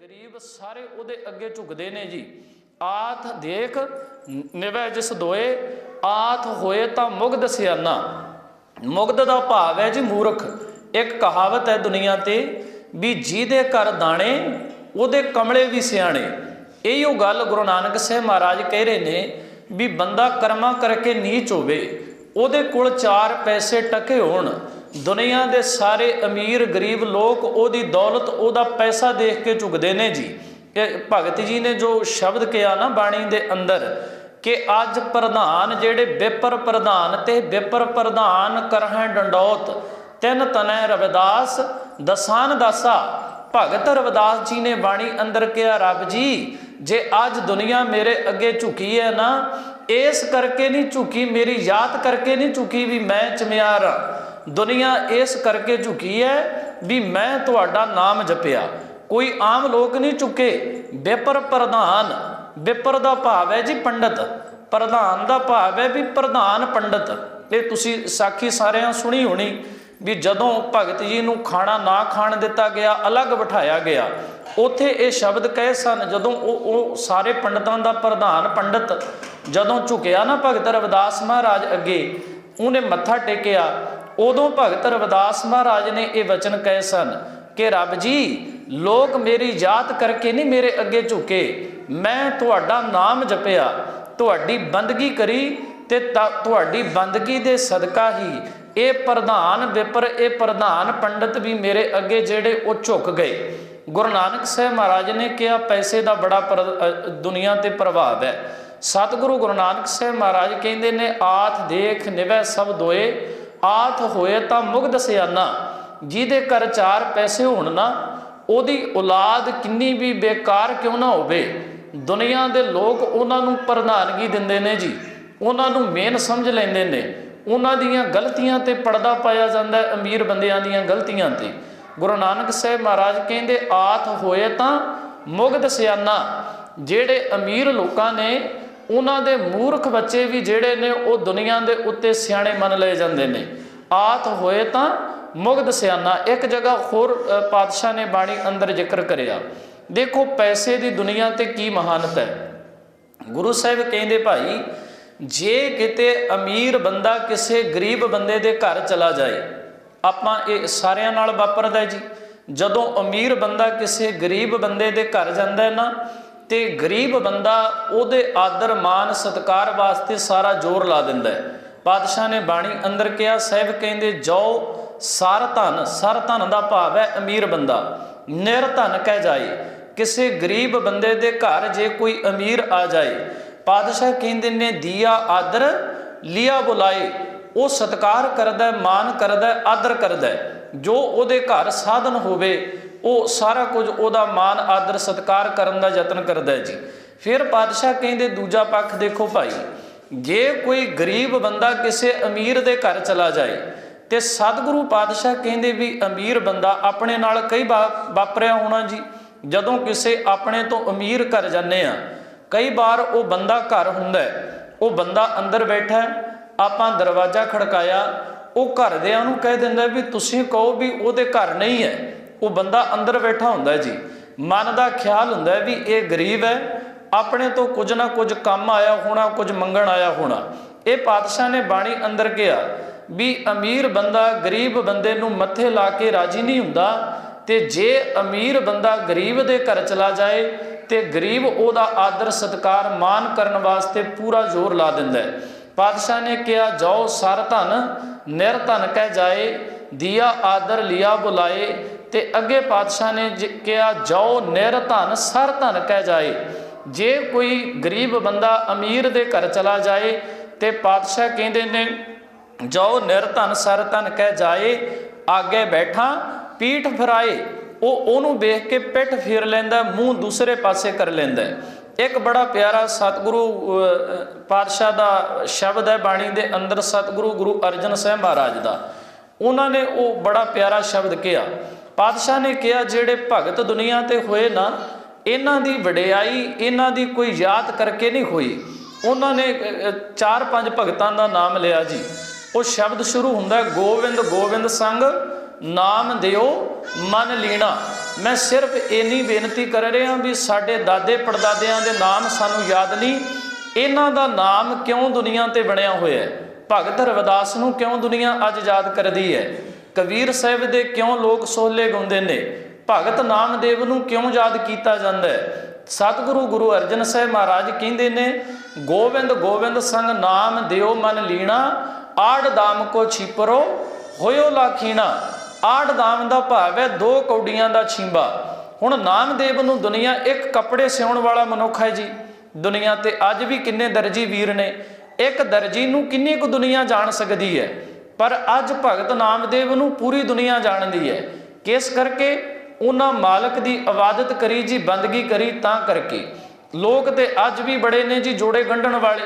ਗਰੀਬ ਸਾਰੇ ਉਹਦੇ ਅੱਗੇ ਝੁਕਦੇ ਨੇ ਜੀ। ਆਥ ਦੇਖ, ਨਿਵੈ ਜਿਸ ਦੋਏ, ਆਥ ਹੋਏ ਤਾਂ ਮੁਗਧ ਸਿਆਨਾ। ਮੁਗਧ ਦਾ ਭਾਵ ਹੈ ਜੀ ਮੂਰਖ। ਇੱਕ ਕਹਾਵਤ ਹੈ ਦੁਨੀਆ ਤੇ ਵੀ ਜਿਹਦੇ ਘਰ ਦਾਣੇ, ਉਹਦੇ ਕਮਲੇ ਵੀ ਸਿਆਣੇ। ਇਹੋ ਗੱਲ ਗੁਰੂ ਨਾਨਕ ਸਾਹਿਬ ਮਹਾਰਾਜ ਕਹਿ ਰਹੇ ਨੇ ਵੀ ਬੰਦਾ ਕਰਮਾਂ ਕਰਕੇ ਨੀਚ ਹੋਵੇ, ਉਹਦੇ ਕੋਲ ਚਾਰ ਪੈਸੇ ਟਕੇ ਹੋਣ। ਦੁਨੀਆ ਦੇ ਸਾਰੇ ਅਮੀਰ, ਗਰੀਬ ਲੋਕ ਉਹਦੀ ਦੌਲਤ, ਉਹਦਾ ਪੈਸਾ ਦੇਖ ਕੇ ਝੁਕਦੇ ਨੇ ਜੀ। ਇਹ ਭਗਤ ਜੀ ਨੇ ਜੋ ਸ਼ਬਦ ਕਿਹਾ ਨਾ ਬਾਣੀ ਦੇ ਅੰਦਰ ਕਿ ਅੱਜ ਪ੍ਰਧਾਨ ਜਿਹੜੇ ਬੇਪਰ ਪ੍ਰਧਾਨ ਤੇ ਵਿਪਰ ਪ੍ਰਧਾਨ ਕਰਹਿ ਡੰਡੌਤ, ਤਿੰਨ ਤਨੈ ਰਵਿਦਾਸ ਦਸਾਨ ਦਾਸਾ। ਭਗਤ ਰਵਿਦਾਸ ਜੀ ਨੇ ਬਾਣੀ ਅੰਦਰ ਕਿਹਾ, ਰੱਬ ਜੀ, ਜੇ ਅੱਜ ਦੁਨੀਆ ਮੇਰੇ ਅੱਗੇ ਝੁਕੀ ਹੈ ਨਾ, ਇਸ ਕਰਕੇ ਨਹੀਂ ਝੁਕੀ, ਮੇਰੀ ਯਾਦ ਕਰਕੇ ਨਹੀਂ ਝੁਕੀ ਵੀ ਮੈਂ ਚਮਿਆਰ ਹਾਂ। ਦੁਨੀਆ ਇਸ ਕਰਕੇ ਝੁਕੀ ਹੈ ਵੀ ਮੈਂ ਤੁਹਾਡਾ ਨਾਮ ਜਪਿਆ। ਕੋਈ ਆਮ ਲੋਕ ਨਹੀਂ ਝੁਕੇ। ਵਿਪਰ ਪ੍ਰਧਾਨ ਵਿਪਰ ਦਾ ਭਾਵ ਹੈ ਜੀ ਪੰਡਤ। ਪ੍ਰਧਾਨ ਦਾ ਭਾਵ ਹੈ ਵੀ ਪ੍ਰਧਾਨ ਪੰਡਤ। ਇਹ ਤੁਸੀਂ ਸਾਖੀ ਸਾਰਿਆਂ ਸੁਣੀ ਹੋਣੀ ਵੀ ਜਦੋਂ ਭਗਤ ਜੀ ਨੂੰ ਖਾਣਾ ਨਾ ਖਾਣ ਦਿੱਤਾ ਗਿਆ, ਅਲੱਗ ਬਿਠਾਇਆ ਗਿਆ, ਉਥੇ ਇਹ ਸ਼ਬਦ ਕਹੇ ਸਨ, ਜਦੋਂ ਉਹ ਉਹ ਸਾਰੇ ਪੰਡਤਾਂ ਦਾ ਪ੍ਰਧਾਨ ਪੰਡਤ ਜਦੋਂ ਝੁਕਿਆ ਨਾ ਭਗਤ ਰਵਿਦਾਸ ਮਹਾਰਾਜ ਅੱਗੇ, ਉਹਨੇ ਮੱਥਾ ਟੇਕਿਆ ਉਦੋਂ ਭਗਤ ਰਵਿਦਾਸ ਮਹਾਰਾਜ ਨੇ ਇਹ ਵਚਨ ਕਹੇ ਸਨ ਕਿ ਰੱਬ ਜੀ, ਲੋਕ ਮੇਰੀ ਯਾਦ ਕਰਕੇ ਨਹੀਂ ਮੇਰੇ ਅੱਗੇ ਝੁਕੇ। ਮੈਂ ਤੁਹਾਡਾ ਨਾਮ ਜਪਿਆ, ਤੁਹਾਡੀ ਬੰਦਗੀ ਕਰੀ ਤੇ ਤੁਹਾਡੀ ਬੰਦਗੀ ਦੇ ਸਦਕਾ ਹੀ ਇਹ ਪ੍ਰਧਾਨ ਵਿਪਰ, ਇਹ ਪ੍ਰਧਾਨ ਪੰਡਤ ਵੀ ਮੇਰੇ ਅੱਗੇ ਜਿਹੜੇ ਉਹ ਝੁਕ ਗਏ। ਗੁਰੂ ਨਾਨਕ ਸਾਹਿਬ ਮਹਾਰਾਜ ਨੇ ਕਿਹਾ, ਪੈਸੇ ਦਾ ਬੜਾ ਪਰ- ਦੁਨੀਆ ਤੇ ਪ੍ਰਭਾਵ ਹੈ। ਸਤਿਗੁਰੂ ਗੁਰੂ ਨਾਨਕ ਸਾਹਿਬ ਮਹਾਰਾਜ ਕਹਿੰਦੇ ਨੇ, ਆਥ ਦੇਖ ਨਿਵੈ ਸਭ ਦੋਏ। ਆਥ ਹੋਏ ਤਾਂ ਮੁਗਧ ਸਿਆਨਾ, ਜਿਹਦੇ ਘਰ ਚਾਰ ਪੈਸੇ ਹੋਣ ਨਾ, ਉਹਦੀ ਔਲਾਦ ਕਿੰਨੀ ਵੀ ਬੇਕਾਰ ਕਿਉਂ ਨਾ ਹੋਵੇ? ਦੁਨੀਆ ਦੇ ਲੋਕ ਉਹਨਾਂ ਨੂੰ ਪ੍ਰਧਾਨਗੀ ਦਿੰਦੇ ਨੇ ਜੀ। ਉਹਨਾਂ ਨੂੰ ਮੇਨ ਸਮਝ ਲੈਂਦੇ ਨੇ। ਉਹਨਾਂ ਦੀਆਂ ਗਲਤੀਆਂ ਤੇ ਪਰਦਾ ਪਾਇਆ ਜਾਂਦਾ ਹੈ ਅਮੀਰ ਬੰਦਿਆਂ ਦੀਆਂ ਗਲਤੀਆਂ ਤੇ। ਗੁਰੂ ਨਾਨਕ ਸਾਹਿਬ ਮਹਾਰਾਜ ਕਹਿੰਦੇ, ਆਥ ਹੋਏ ਤਾਂ ਮੁਗਧ ਸਿਆਨਾ, ਜਿਹੜੇ ਅਮੀਰ ਲੋਕਾਂ ਨੇ ਉਹਨਾਂ ਦੇ ਮੂਰਖ ਬੱਚੇ ਵੀ ਜਿਹੜੇ ਨੇ ਉਹ ਦੁਨੀਆ ਦੇ ਉੱਤੇ ਸਿਆਣੇ ਮੰਨ ਲਏ ਜਾਂਦੇ ਨੇ। ਆਤ ਹੋਏ ਤਾਂ ਮੁਗਦ ਸਿਆਨਾ ਇੱਕ ਜਗ੍ਹਾ ਹੋਰ ਪਾਤਸ਼ਾਹ ਨੇ ਬਾਣੀ ਅੰਦਰ ਜ਼ਿਕਰ ਕਰਿਆ। ਦੇਖੋ, ਪੈਸੇ ਦੀ ਦੁਨੀਆ ਤੇ ਕੀ ਮਹਾਨਤ ਹੈ। ਗੁਰੂ ਸਾਹਿਬ ਕਹਿੰਦੇ, ਭਾਈ, ਜੇ ਕਿਤੇ ਅਮੀਰ ਬੰਦਾ ਕਿਸੇ ਗਰੀਬ ਬੰਦੇ ਦੇ ਘਰ ਚਲਾ ਜਾਏ, ਆਪਾਂ ਇਹ ਸਾਰਿਆਂ ਨਾਲ ਵਾਪਰਦਾ ਜੀ। ਜਦੋਂ ਅਮੀਰ ਬੰਦਾ ਕਿਸੇ ਗਰੀਬ ਬੰਦੇ ਦੇ ਘਰ ਜਾਂਦਾ ਹੈ ਨਾ ਤੇ ਗਰੀਬ ਬੰਦਾ ਉਹਦੇ ਆਦਰ, ਮਾਨ, ਸਤਕਾਰ ਵਾਸਤੇ ਸਾਰਾ ਜ਼ੋਰ ਲਾ ਦਿੰਦਾ ਹੈ। ਪਾਤਸ਼ਾਹ ਨੇ ਬਾਣੀ ਅੰਦਰ ਕਿਹਾ, ਸਾਹਿਬ ਕਹਿੰਦੇ ਜੋ ਸਰ ਧਨ ਸਰ ਧਨ ਦਾ ਭਾਵ ਹੈ ਅਮੀਰ ਬੰਦਾ। ਨਿਰ ਧਨ ਕਹਿ ਜਾਏ। ਕਿਸੇ ਗਰੀਬ ਬੰਦੇ ਦੇ ਘਰ ਜੇ ਕੋਈ ਅਮੀਰ ਆ ਜਾਏ, ਪਾਤਸ਼ਾਹ ਕਹਿੰਦੇ ਨੇ, ਦੀਆ, ਆਦਰ, ਲਿਆ ਬੁਲਾਏ। ਉਹ ਸਤਕਾਰ ਕਰਦਾ ਮਾਨ ਕਰਦਾ ਆਦਰ ਕਰਦਾ ਜੋ ਉਹਦੇ ਘਰ ਸਾਧਨ ਹੋਵੇ ਉਹ ਸਾਰਾ ਕੁਝ ਉਹਦਾ ਮਾਨ ਆਦਰ, ਸਤਕਾਰ ਕਰਨ ਦਾ ਯਤਨ ਕਰਦਾ ਹੈ ਜੀ। ਫਿਰ ਪਾਤਸ਼ਾਹ ਕਹਿੰਦੇ, ਦੂਜਾ ਪੱਖ ਦੇਖੋ ਭਾਈ, ਜੇ ਕੋਈ ਗਰੀਬ ਬੰਦਾ ਕਿਸੇ ਅਮੀਰ ਦੇ ਘਰ ਚਲਾ ਜਾਏ, ਤੇ ਸਤਿਗੁਰੂ ਪਾਤਸ਼ਾਹ ਕਹਿੰਦੇ ਵੀ ਅਮੀਰ ਬੰਦਾ ਆਪਣੇ ਨਾਲ ਕਈ ਵਾ- ਵਾਪਰਿਆ ਹੋਣਾ ਜੀ। ਜਦੋਂ ਕਿਸੇ ਆਪਣੇ ਤੋਂ ਅਮੀਰ ਘਰ ਜਾਂਦੇ ਆ ਕਈ ਵਾਰ ਉਹ ਬੰਦਾ ਘਰ ਹੁੰਦਾ ਉਹ ਬੰਦਾ ਅੰਦਰ ਬੈਠਾ ਆਪਾਂ ਦਰਵਾਜ਼ਾ ਖੜਕਾਇਆ, ਉਹ ਘਰਦਿਆਂ ਨੂੰ ਕਹਿ ਦਿੰਦਾ ਵੀ ਤੁਸੀਂ ਕਹੋ ਵੀ ਉਹਦੇ ਘਰ ਨਹੀਂ ਹੈ। ਉਹ ਬੰਦਾ ਅੰਦਰ ਬੈਠਾ ਹੁੰਦਾ ਜੀ। ਮਨ ਦਾ ਖਿਆਲ ਹੁੰਦਾ ਵੀ ਇਹ ਗਰੀਬ ਹੈ, ਆਪਣੇ ਤੋਂ ਕੁਝ ਨਾ ਕੁਝ ਕੰਮ ਆਇਆ ਹੋਣਾ, ਕੁਝ ਮੰਗਣ ਆਇਆ ਹੋਣਾ। ਇਹ ਪਾਤਸ਼ਾਹ ਨੇ ਬਾਣੀ ਅੰਦਰ ਕਿਹਾ ਵੀ ਅਮੀਰ ਬੰਦਾ ਗਰੀਬ ਬੰਦੇ ਨੂੰ ਮੱਥੇ ਲਾ ਕੇ ਰਾਜੀ ਨਹੀਂ ਹੁੰਦਾ ਤੇ ਜੇ ਅਮੀਰ ਬੰਦਾ ਗਰੀਬ ਦੇ ਘਰ ਚਲਾ ਜਾਏ ਤੇ ਗਰੀਬ ਉਹਦਾ ਆਦਰ ਸਤਕਾਰ ਮਾਨ ਕਰਨ ਵਾਸਤੇ ਪੂਰਾ ਜ਼ੋਰ ਲਾ ਦਿੰਦਾ ਹੈ। ਪਾਤਸ਼ਾਹ ਨੇ ਕਿਹਾ, ਜਾਓ, ਸਰ ਧਨ, ਨਿਰ ਧਨ ਕਹਿ ਜਾਏ, ਦੀਆ ਆਦਰ ਲਿਆ ਬੁਲਾਏ ਤੇ ਅੱਗੇ ਪਾਤਸ਼ਾਹ ਨੇ ਜ- ਕਿਹਾ, ਜਾਓ ਨਿਰ ਧਨ, ਸਰ ਧਨ ਕਹਿ ਜਾਏ। ਜੇ ਕੋਈ ਗਰੀਬ ਬੰਦਾ ਅਮੀਰ ਦੇ ਘਰ ਚਲਾ ਜਾਏ ਤੇ ਪਾਤਸ਼ਾਹ ਕਹਿੰਦੇ ਨੇ, ਜਾਓ ਨਿਰ ਧਨ, ਸਰ ਧਨ ਕਹਿ ਜਾਏ, ਆਗੇ ਬੈਠਾ, ਪੀਠ ਫਰਾਏ। ਉਹ ਉਹਨੂੰ ਵੇਖ ਕੇ ਪਿੱਠ ਫੇਰ ਲੈਂਦਾ, ਮੂੰਹ ਦੂਸਰੇ ਪਾਸੇ ਕਰ ਲੈਂਦਾ। ਇੱਕ ਬੜਾ ਪਿਆਰਾ ਸਤਿਗੁਰੂ ਪਾਤਸ਼ਾਹ ਦਾ ਸ਼ਬਦ ਹੈ ਬਾਣੀ ਦੇ ਅੰਦਰ, ਸਤਿਗੁਰੂ ਗੁਰੂ ਅਰਜਨ ਸਾਹਿਬ ਮਹਾਰਾਜ ਦਾ। ਉਹਨਾਂ ਨੇ ਉਹ ਬੜਾ ਪਿਆਰਾ ਸ਼ਬਦ ਕਿਹਾ। ਪਾਤਸ਼ਾਹ ਨੇ ਕਿਹਾ ਜਿਹੜੇ ਭਗਤ ਦੁਨੀਆ ਤੇ ਹੋਏ ਨਾ ਇਹਨਾਂ ਦੀ ਵਡਿਆਈ ਇਹਨਾਂ ਦੀ ਕੋਈ ਯਾਦ ਕਰਕੇ ਨਹੀਂ ਹੋਈ। ਉਹਨਾਂ ਨੇ ਚਾਰ ਪੰਜ ਭਗਤਾਂ ਦਾ ਨਾਮ ਲਿਆ ਜੀ। ਉਹ ਸ਼ਬਦ ਸ਼ੁਰੂ ਹੁੰਦਾ ਹੈ, ਗੋਬਿੰਦ ਗੋਬਿੰਦ ਸੰਗ ਨਾਮ ਦਿਓ ਮਨ ਲੀਣਾ। ਮੈਂ ਸਿਰਫ ਇੰਨੀ ਬੇਨਤੀ ਕਰ ਰਿਹਾ ਵੀ ਸਾਡੇ ਦਾਦੇ ਪੜਦਾਦਿਆਂ ਦੇ ਨਾਮ ਸਾਨੂੰ ਯਾਦ ਨਹੀਂ। ਇਹਨਾਂ ਦਾ ਨਾਮ ਕਿਉਂ ਦੁਨੀਆ ਤੇ ਬਣਿਆ ਹੋਇਆ ਹੈ? ਭਗਤ ਰਵਿਦਾਸ ਨੂੰ ਕਿਉਂ ਦੁਨੀਆ ਅੱਜ ਯਾਦ ਕਰਦੀ ਹੈ? ਕਬੀਰ ਸਾਹਿਬ ਦੇ ਕਿਉਂ ਲੋਕ ਸੋਹਲੇ ਗਾਉਂਦੇ ਨੇ? ਭਗਤ ਨਾਮਦੇਵ ਨੂੰ ਕਿਉਂ ਯਾਦ ਕੀਤਾ ਜਾਂਦਾ ਹੈ? ਸਤਿਗੁਰੂ ਗੁਰੂ ਅਰਜਨ ਸਾਹਿਬ ਮਹਾਰਾਜ ਕਹਿੰਦੇ ਨੇ ਗੋਬਿੰਦ ਗੋਬਿੰਦ ਸੰਗ ਨਾਮ ਦਿਓ ਮਨ ਲੀਣਾ, ਆੜ ਦਾਮ ਕੋ ਛਿਪਰੋ, ਹੋਇਓ ਲਾਖੀਣਾ। ਆੜ ਦਾਮ ਦਾ ਭਾਵ ਹੈ ਦੋ ਕੌਡੀਆਂ ਦਾ ਛਿੰਬਾ। ਹੁਣ ਨਾਮਦੇਵ ਨੂੰ ਦੁਨੀਆ ਇੱਕ ਕੱਪੜੇ ਸਿਉਣ ਵਾਲਾ ਮਨੁੱਖ ਹੈ ਜੀ। ਦੁਨੀਆ ਤੇ ਅੱਜ ਵੀ ਕਿੰਨੇ ਦਰਜੀ ਵੀਰ ਨੇ? ਇੱਕ ਦਰਜੀ ਨੂੰ ਕਿੰਨੀ ਕੁ ਦੁਨੀਆ ਜਾਣ ਸਕਦੀ ਹੈ? ਪਰ ਅੱਜ ਭਗਤ ਨਾਮਦੇਵ ਨੂੰ ਪੂਰੀ ਦੁਨੀਆ ਜਾਣਦੀ ਹੈ। ਕਿਸ ਕਰਕੇ? ਉਹਨਾਂ ਮਾਲਕ ਦੀ ਇਬਾਦਤ ਕਰੀ ਜੀ, ਬੰਦਗੀ ਕਰੀ ਤਾਂ ਕਰਕੇ। ਲੋਕ ਤੇ ਅੱਜ ਵੀ ਬੜੇ ਨੇ ਜੀ ਜੋੜੇ ਗੰਢਣ ਵਾਲੇ।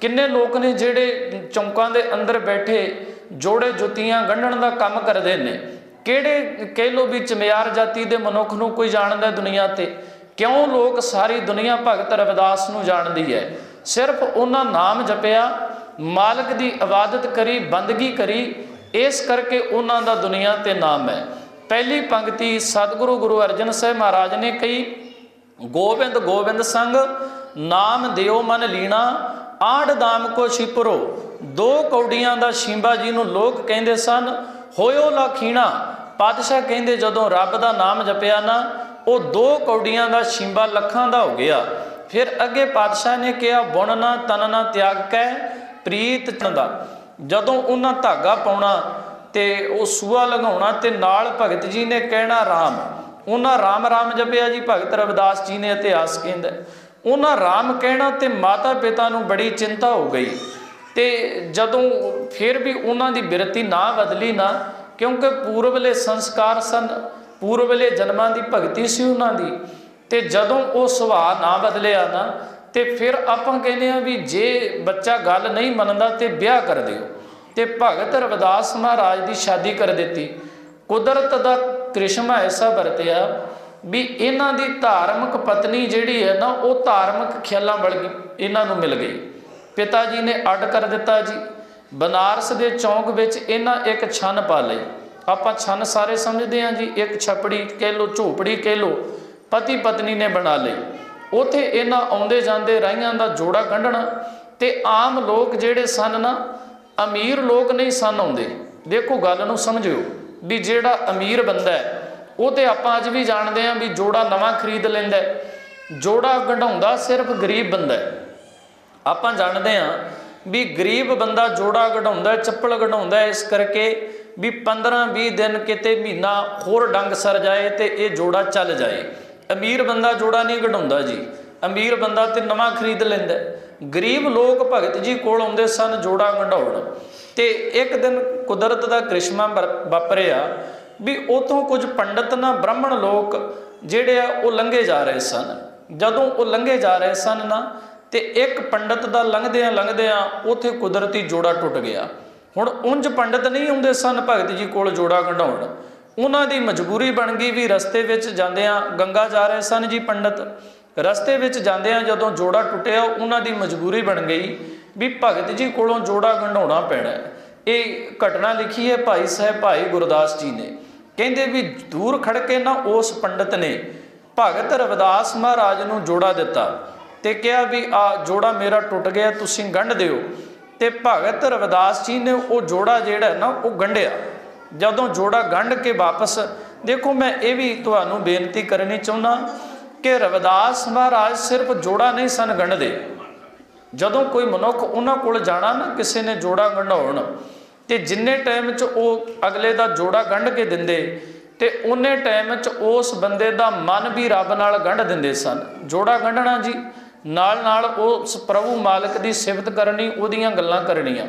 ਕਿੰਨੇ ਲੋਕ ਨੇ ਜਿਹੜੇ ਚੌਂਕਾਂ ਦੇ ਅੰਦਰ ਬੈਠੇ ਜੋੜੇ ਜੁੱਤੀਆਂ ਗੰਢਣ ਦਾ ਕੰਮ ਕਰਦੇ ਨੇ। ਕਿਹੜੇ ਕਹਿ ਲੋ ਵੀ ਚਮਿਆਰ ਜਾਤੀ ਦੇ ਮਨੁੱਖ ਨੂੰ ਕੋਈ ਜਾਣਦਾ ਦੁਨੀਆ ਤੇ? ਕਿਉਂ ਲੋਕ ਸਾਰੀ ਦੁਨੀਆ ਭਗਤ ਰਵਿਦਾਸ ਨੂੰ ਜਾਣਦੀ ਹੈ? ਸਿਰਫ ਉਹਨਾਂ ਨਾਮ ਜਪਿਆ ਮਾਲਕ ਦੀ ਇਬਾਦਤ ਕਰੀ, ਬੰਦਗੀ ਕਰੀ, ਇਸ ਕਰਕੇ ਉਹਨਾਂ ਦਾ ਦੁਨੀਆ ਤੇ ਨਾਮ ਹੈ। ਪਹਿਲੀ ਪੰਕਤੀ ਸਤਿਗੁਰੂ ਗੁਰੂ ਅਰਜਨ ਸਾਹਿਬ ਮਹਾਰਾਜ ਨੇ ਕਹੀ, ਗੋਬਿੰਦ ਗੋਬਿੰਦ ਸੰਗ, ਨਾਮ ਦਿਓ ਮਨ ਲੀਣਾ ਆੜ ਦਾਮ ਕੋ ਛਿਪਰੋ। ਦੋ ਕੌਡੀਆਂ ਦਾ ਸ਼ਿੰਬਾ ਜੀ ਨੂੰ ਲੋਕ ਕਹਿੰਦੇ ਸਨ, ਹੋਇਓ ਲਖੀਣਾ ਪਾਤਸ਼ਾਹ ਕਹਿੰਦੇ, ਜਦੋਂ ਰੱਬ ਦਾ ਨਾਮ ਜਪਿਆ ਨਾ, ਉਹ ਦੋ ਕੌਡੀਆਂ ਦਾ ਸ਼ਿੰਬਾ ਲੱਖਾਂ ਦਾ ਹੋ ਗਿਆ। ਫਿਰ ਅੱਗੇ ਪਾਤਸ਼ਾਹ ਨੇ ਕਿਹਾ, ਬੁਣ ਨਾ, ਤਨ ਨਾ ਤਿਆਗ ਕੈ ਪ੍ਰੀਤ ਚੰਦਾ। ਜਦੋਂ ਉਹਨਾਂ ਧਾਗਾ ਪਾਉਣਾ ਤੇ ਉਹ ਸੂਆ ਲਗਾਉਣਾ ਤੇ ਨਾਲ ਭਗਤ ਜੀ ਨੇ ਕਹਿਣਾ, ਰਾਮ। ਉਹਨਾਂ ਰਾਮ ਰਾਮ ਜਪਿਆ ਜੀ, ਭਗਤ ਰਵਿਦਾਸ ਜੀ ਨੇ ਇਤਿਹਾਸ ਕਹਿੰਦਾ। ਉਹਨਾਂ ਰਾਮ ਕਹਿਣਾ ਤੇ ਮਾਤਾ ਪਿਤਾ ਨੂੰ ਬੜੀ ਚਿੰਤਾ ਹੋ ਗਈ। ਤੇ ਜਦੋਂ ਫਿਰ ਵੀ ਉਹਨਾਂ ਦੀ ਬਿਰਤੀ ਨਾ ਬਦਲੀ ਨਾ, ਕਿਉਂਕਿ ਪੂਰਬਲੇ ਸੰਸਕਾਰ ਸਨ ਪੂਰਬਲੇ ਜਨਮਾਂ ਦੀ ਭਗਤੀ ਸੀ ਉਹਨਾਂ ਦੀ, ਤੇ ਜਦੋਂ ਉਹ ਸੁਭਾਅ ਨਾ ਬਦਲਿਆ ਨਾ ਤੇ ਫਿਰ ਆਪਾਂ ਕਹਿੰਦੇ ਆ ਵੀ ਜੇ ਬੱਚਾ ਗੱਲ ਨਹੀਂ ਮੰਨਦਾ ਤੇ ਵਿਆਹ ਕਰ ਦਿਓ। ਤੇ ਭਗਤ ਰਵਿਦਾਸ ਮਹਾਰਾਜ ਦੀ ਸ਼ਾਦੀ ਕਰ ਦਿੱਤੀ। ਕੁਦਰਤ ਦਾ ਕ੍ਰਿਸ਼ਮਾ ਐਸਾ ਵਰਤਿਆ ਵੀ ਇਹਨਾਂ ਦੀ ਧਾਰਮਿਕ ਪਤਨੀ ਜਿਹੜੀ ਹੈ ਨਾ, ਉਹ ਧਾਰਮਿਕ ਖਿਆਲਾਂ ਵਰਗੀ ਇਹਨਾਂ ਨੂੰ ਮਿਲ ਗਈ। ਪਿਤਾ ਜੀ ਨੇ ਅੱਡ ਕਰ ਦਿੱਤਾ ਜੀ। ਬਨਾਰਸ ਦੇ ਚੌਂਕ ਵਿੱਚ ਇਹਨਾਂ ਇੱਕ ਛੰਨ ਪਾ ਲਈ। ਆਪਾਂ ਛੰਨ ਸਾਰੇ ਸਮਝਦੇ ਹਾਂ ਜੀ, ਇੱਕ ਛਪੜੀ ਕਹਿ ਲੋ ਝੋਪੜੀ ਕਹਿ ਲੋ ਪਤੀ ਪਤਨੀ ਨੇ ਬਣਾ ਲਈ। ਉਥੇ ਇਹਨਾਂ ਆਉਂਦੇ ਜਾਂਦੇ ਰਾਈਆਂ ਦਾ ਜੋੜਾ ਕੱਢਣਾ ਤੇ ਆਮ ਲੋਕ ਜਿਹੜੇ ਸਨ ਨਾ, ਅਮੀਰ ਲੋਕ ਨਹੀਂ ਸਨ ਆਉਂਦੇ। ਦੇਖੋ ਗੱਲ ਨੂੰ ਸਮਝਿਓ ਵੀ ਜਿਹੜਾ ਅਮੀਰ ਬੰਦਾ ਹੈ, ਉਹ ਤੇ ਆਪਾਂ ਅੱਜ ਵੀ ਜਾਣਦੇ ਆਂ ਵੀ ਜੋੜਾ ਨਵਾਂ ਖਰੀਦ ਲੈਂਦਾ ਜੋੜਾ ਗੰਢਾਉਂਦਾ ਸਿਰਫ ਗਰੀਬ ਬੰਦਾ ਹੈ। ਆਪਾਂ ਜਾਣਦੇ ਆਂ ਵੀ ਗਰੀਬ ਬੰਦਾ ਜੋੜਾ ਗਢਾਉਂਦਾ ਚੱਪਲ ਗਢਾਉਂਦਾ ਇਸ ਕਰਕੇ ਵੀ 15-20 ਦਿਨ ਕਿਤੇ ਮਹੀਨਾ ਹੋਰ ਡੰਗ ਸਰ ਜਾਏ ਤੇ ਇਹ ਜੋੜਾ ਚੱਲ ਜਾਏ। ਅਮੀਰ ਬੰਦਾ ਜੋੜਾ ਨਹੀਂ ਗਢਾਉਂਦਾ ਜੀ। ਅਮੀਰ ਬੰਦਾ ਤੇ ਨਵਾਂ ਖਰੀਦ ਲੈਂਦਾ ਗਰੀਬ ਲੋਕ ਭਗਤ ਜੀ ਕੋਲ ਆਉਂਦੇ ਸਨ ਜੋੜਾ ਗੰਢਾਉਣ ਤੇ ਇੱਕ ਦਿਨ ਕੁਦਰਤ ਦਾ ਕ੍ਰਿਸ਼ਮਾ ਵਾਪਰਿਆ ਵੀ ਉਥੋਂ ਕੁਝ ਪੰਡਤ ਨਾ ਬ੍ਰਾਹਮਣ ਲੋਕ ਜਿਹੜੇ ਆ ਉਹ ਲੰਘੇ ਜਾ ਰਹੇ ਸਨ। ਜਦੋਂ ਉਹ ਲੰਘੇ ਜਾ ਰਹੇ ਸਨ ਨਾ, ਤੇ ਇੱਕ ਪੰਡਤ ਦਾ ਲੰਘਦਿਆਂ ਲੰਘਦਿਆਂ ਉਥੇ ਕੁਦਰਤੀ ਜੋੜਾ ਟੁੱਟ ਗਿਆ। ਹੁਣ ਉਂਝ ਪੰਡਤ ਨਹੀਂ ਆਉਂਦੇ ਸਨ ਭਗਤ ਜੀ ਕੋਲ ਜੋੜਾ ਕਢਾਉਣ। ਉਹਨਾਂ ਦੀ ਮਜਬੂਰੀ ਬਣ ਗਈ ਵੀ ਰਸਤੇ ਵਿੱਚ ਜਾਂਦਿਆਂ ਗੰਗਾ ਜਾ ਰਹੇ ਸਨ ਜੀ ਪੰਡਤ। ਰਸਤੇ ਵਿੱਚ ਜਾਂਦਿਆਂ ਜਦੋਂ ਜੋੜਾ ਟੁੱਟਿਆ, ਉਹਨਾਂ ਦੀ ਮਜਬੂਰੀ ਬਣ ਗਈ ਵੀ ਭਗਤ ਜੀ ਕੋਲੋਂ ਜੋੜਾ ਗੰਢਾਉਣਾ ਪੈਣਾ ਇਹ ਘਟਨਾ ਲਿਖੀ ਹੈ ਭਾਈ ਸਾਹਿਬ, ਭਾਈ ਗੁਰਦਾਸ ਜੀ ਨੇ। ਕਹਿੰਦੇ ਵੀ ਦੂਰ ਖੜ ਕੇ ਨਾ ਉਸ ਪੰਡਤ ਨੇ ਭਗਤ ਰਵਿਦਾਸ ਮਹਾਰਾਜ ਨੂੰ ਜੋੜਾ ਦਿੱਤਾ ਤੇ ਕਿਹਾ ਵੀ ਆ ਜੋੜਾ ਮੇਰਾ ਟੁੱਟ ਗਿਆ, ਤੁਸੀਂ ਗੰਢ ਦਿਓ। ਤੇ ਭਗਤ ਰਵਿਦਾਸ ਜੀ ਨੇ ਉਹ ਜੋੜਾ ਜਿਹੜਾ ਨਾ, ਉਹ ਗੰਢਿਆ। ਜਦੋਂ ਜੋੜਾ ਗੰਢ ਕੇ ਵਾਪਸ, ਦੇਖੋ ਮੈਂ ਇਹ ਵੀ ਤੁਹਾਨੂੰ ਬੇਨਤੀ ਕਰਨੀ ਚਾਹੁੰਦਾ ਕਿ ਰਵਿਦਾਸ ਮਹਾਰਾਜ ਸਿਰਫ ਜੋੜਾ ਨਹੀਂ ਸਨ ਗੰਢਦੇ। ਜਦੋਂ ਕੋਈ ਮਨੁੱਖ ਉਹਨਾਂ ਕੋਲ ਜਾਣਾ ਨਾ, ਕਿਸੇ ਨੇ ਜੋੜਾ ਗੰਢਾਉਣ, ਤੇ ਜਿੰਨੇ ਟਾਈਮ 'ਚ ਉਹ ਅਗਲੇ ਦਾ ਜੋੜਾ ਗੰਢ ਕੇ ਦਿੰਦੇ, ਤੇ ਉਹਨੇ ਟਾਈਮ 'ਚ ਉਸ ਬੰਦੇ ਦਾ ਮਨ ਵੀ ਰੱਬ ਨਾਲ ਗੰਢ ਦਿੰਦੇ ਸਨ। ਜੋੜਾ ਗੰਢਣਾ ਜੀ ਨਾਲ ਨਾਲ ਉਸ ਪ੍ਰਭੂ ਮਾਲਕ ਦੀ ਸਿਫਤ ਕਰਨੀ, ਉਹਦੀਆਂ ਗੱਲਾਂ ਕਰਨੀਆਂ।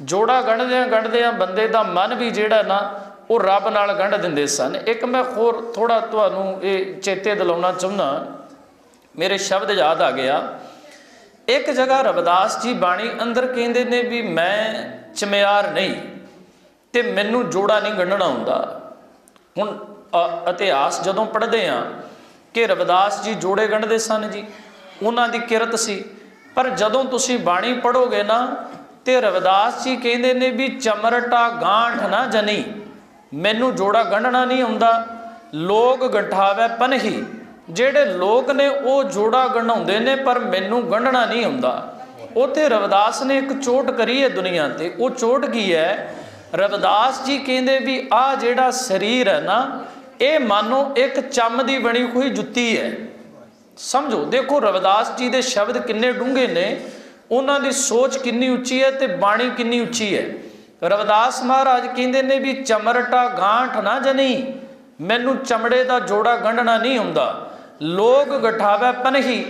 ਜੋੜਾ ਗੰਢਦਿਆਂ ਗੰਢਦਿਆਂ ਬੰਦੇ ਦਾ ਮਨ ਵੀ ਜਿਹੜਾ ਨਾ, ਉਹ ਰੱਬ ਨਾਲ ਗੰਢ ਦਿੰਦੇ ਸਨ। ਇੱਕ ਮੈਂ ਹੋਰ ਥੋੜਾ ਤੁਹਾਨੂੰ ਇਹ ਚੇਤੇ ਦਿਲਾਉਣਾ ਚਾਹੁੰਦਾ। ਮੇਰੇ ਸ਼ਬਦ ਯਾਦ ਆ ਗਿਆ। ਇੱਕ ਜਗ੍ਹਾ ਰਵਿਦਾਸ ਜੀ ਬਾਣੀ ਅੰਦਰ ਕਹਿੰਦੇ ਨੇ ਵੀ ਮੈਂ ਚਮਿਆਰ ਨਹੀਂ ਤੇ ਮੈਨੂੰ ਜੋੜਾ ਨਹੀਂ ਗੰਢਣਾ ਹੁੰਦਾ। ਹੁਣ ਇਤਿਹਾਸ ਜਦੋਂ ਪੜ੍ਹਦੇ ਆ ਕਿ ਰਵਿਦਾਸ ਜੀ ਜੋੜੇ ਗੰਢਦੇ ਸਨ ਜੀ, ਉਹਨਾਂ ਦੀ ਕਿਰਤ ਸੀ। ਪਰ ਜਦੋਂ ਤੁਸੀਂ ਬਾਣੀ ਪੜੋਗੇ ਨਾ ਤੇ ਰਵਿਦਾਸ ਜੀ ਕਹਿੰਦੇ ਨੇ ਵੀ ਚਮਰਟਾ ਗਾਂਠ ਨਾ ਜਨੀ, ਮੈਨੂੰ ਜੋੜਾ ਗੰਢਣਾ ਨਹੀਂ ਆਉਂਦਾ, ਲੋਕ ਗੰਠਾਵੇ ਪਨਹੀ। ਜਿਹੜੇ ਲੋਕ ਨੇ ਉਹ ਜੋੜਾ ਗੰਢਾਉਂਦੇ ਨੇ, ਪਰ ਮੈਨੂੰ ਗੰਢਣਾ ਨਹੀਂ ਹੁੰਦਾ ਉਥੇ ਰਵਿਦਾਸ ਨੇ ਇੱਕ ਚੋਟ ਕਰੀ ਹੈ ਦੁਨੀਆ ਤੇ, ਉਹ ਚੋਟ ਕੀ ਹੈ? ਰਵਿਦਾਸ ਜੀ ਕਹਿੰਦੇ ਵੀ ਆ ਜਿਹੜਾ ਸਰੀਰ ਹੈ ਨਾ, ਇਹ ਮਾਨੋ ਇੱਕ ਚੰਮ ਦੀ ਬਣੀ ਹੋਈ ਜੁੱਤੀ ਹੈ। ਸਮਝੋ, ਦੇਖੋ ਰਵਿਦਾਸ ਜੀ ਦੇ ਸ਼ਬਦ ਕਿੰਨੇ ਡੂੰਘੇ ਨੇ। ਉਹਨਾਂ ਦੀ ਸੋਚ ਕਿੰਨੀ ਉੱਚੀ ਹੈ ਤੇ ਬਾਣੀ ਕਿੰਨੀ ਉੱਚੀ ਹੈ। ਰਵਿਦਾਸ ਮਹਾਰਾਜ ਕਹਿੰਦੇ ਨੇ ਵੀ ਚਮਰਟਾ ਗਾਂਠ ਨਾ ਜਨੀ, ਮੈਨੂੰ ਚਮੜੇ ਦਾ ਜੋੜਾ ਗੰਢਣਾ ਨਹੀਂ ਹੁੰਦਾ। ਲੋਕ ਗਠਾਵੇ ਪਨਹੀ,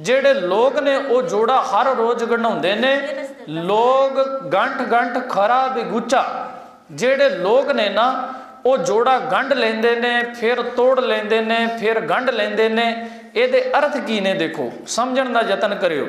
ਜਿਹੜੇ ਲੋਕ ਨੇ ਉਹ ਜੋੜਾ ਹਰ ਰੋਜ਼ ਗੰਢਾਉਂਦੇ ਨੇ। ਲੋਕ ਗੰਠ ਗੰਠ ਖਰਾ ਬਿਗੁਚਾ ਜਿਹੜੇ ਲੋਕ ਨੇ ਨਾ, ਉਹ ਜੋੜਾ ਗੰਢ ਲੈਂਦੇ ਨੇ, ਫਿਰ ਤੋੜ ਲੈਂਦੇ ਨੇ, ਫਿਰ ਗੰਢ ਲੈਂਦੇ ਨੇ। ਇਹਦੇ ਅਰਥ ਕੀ ਨੇ ਦੇਖੋ, ਸਮਝਣ ਦਾ ਯਤਨ ਕਰਿਓ।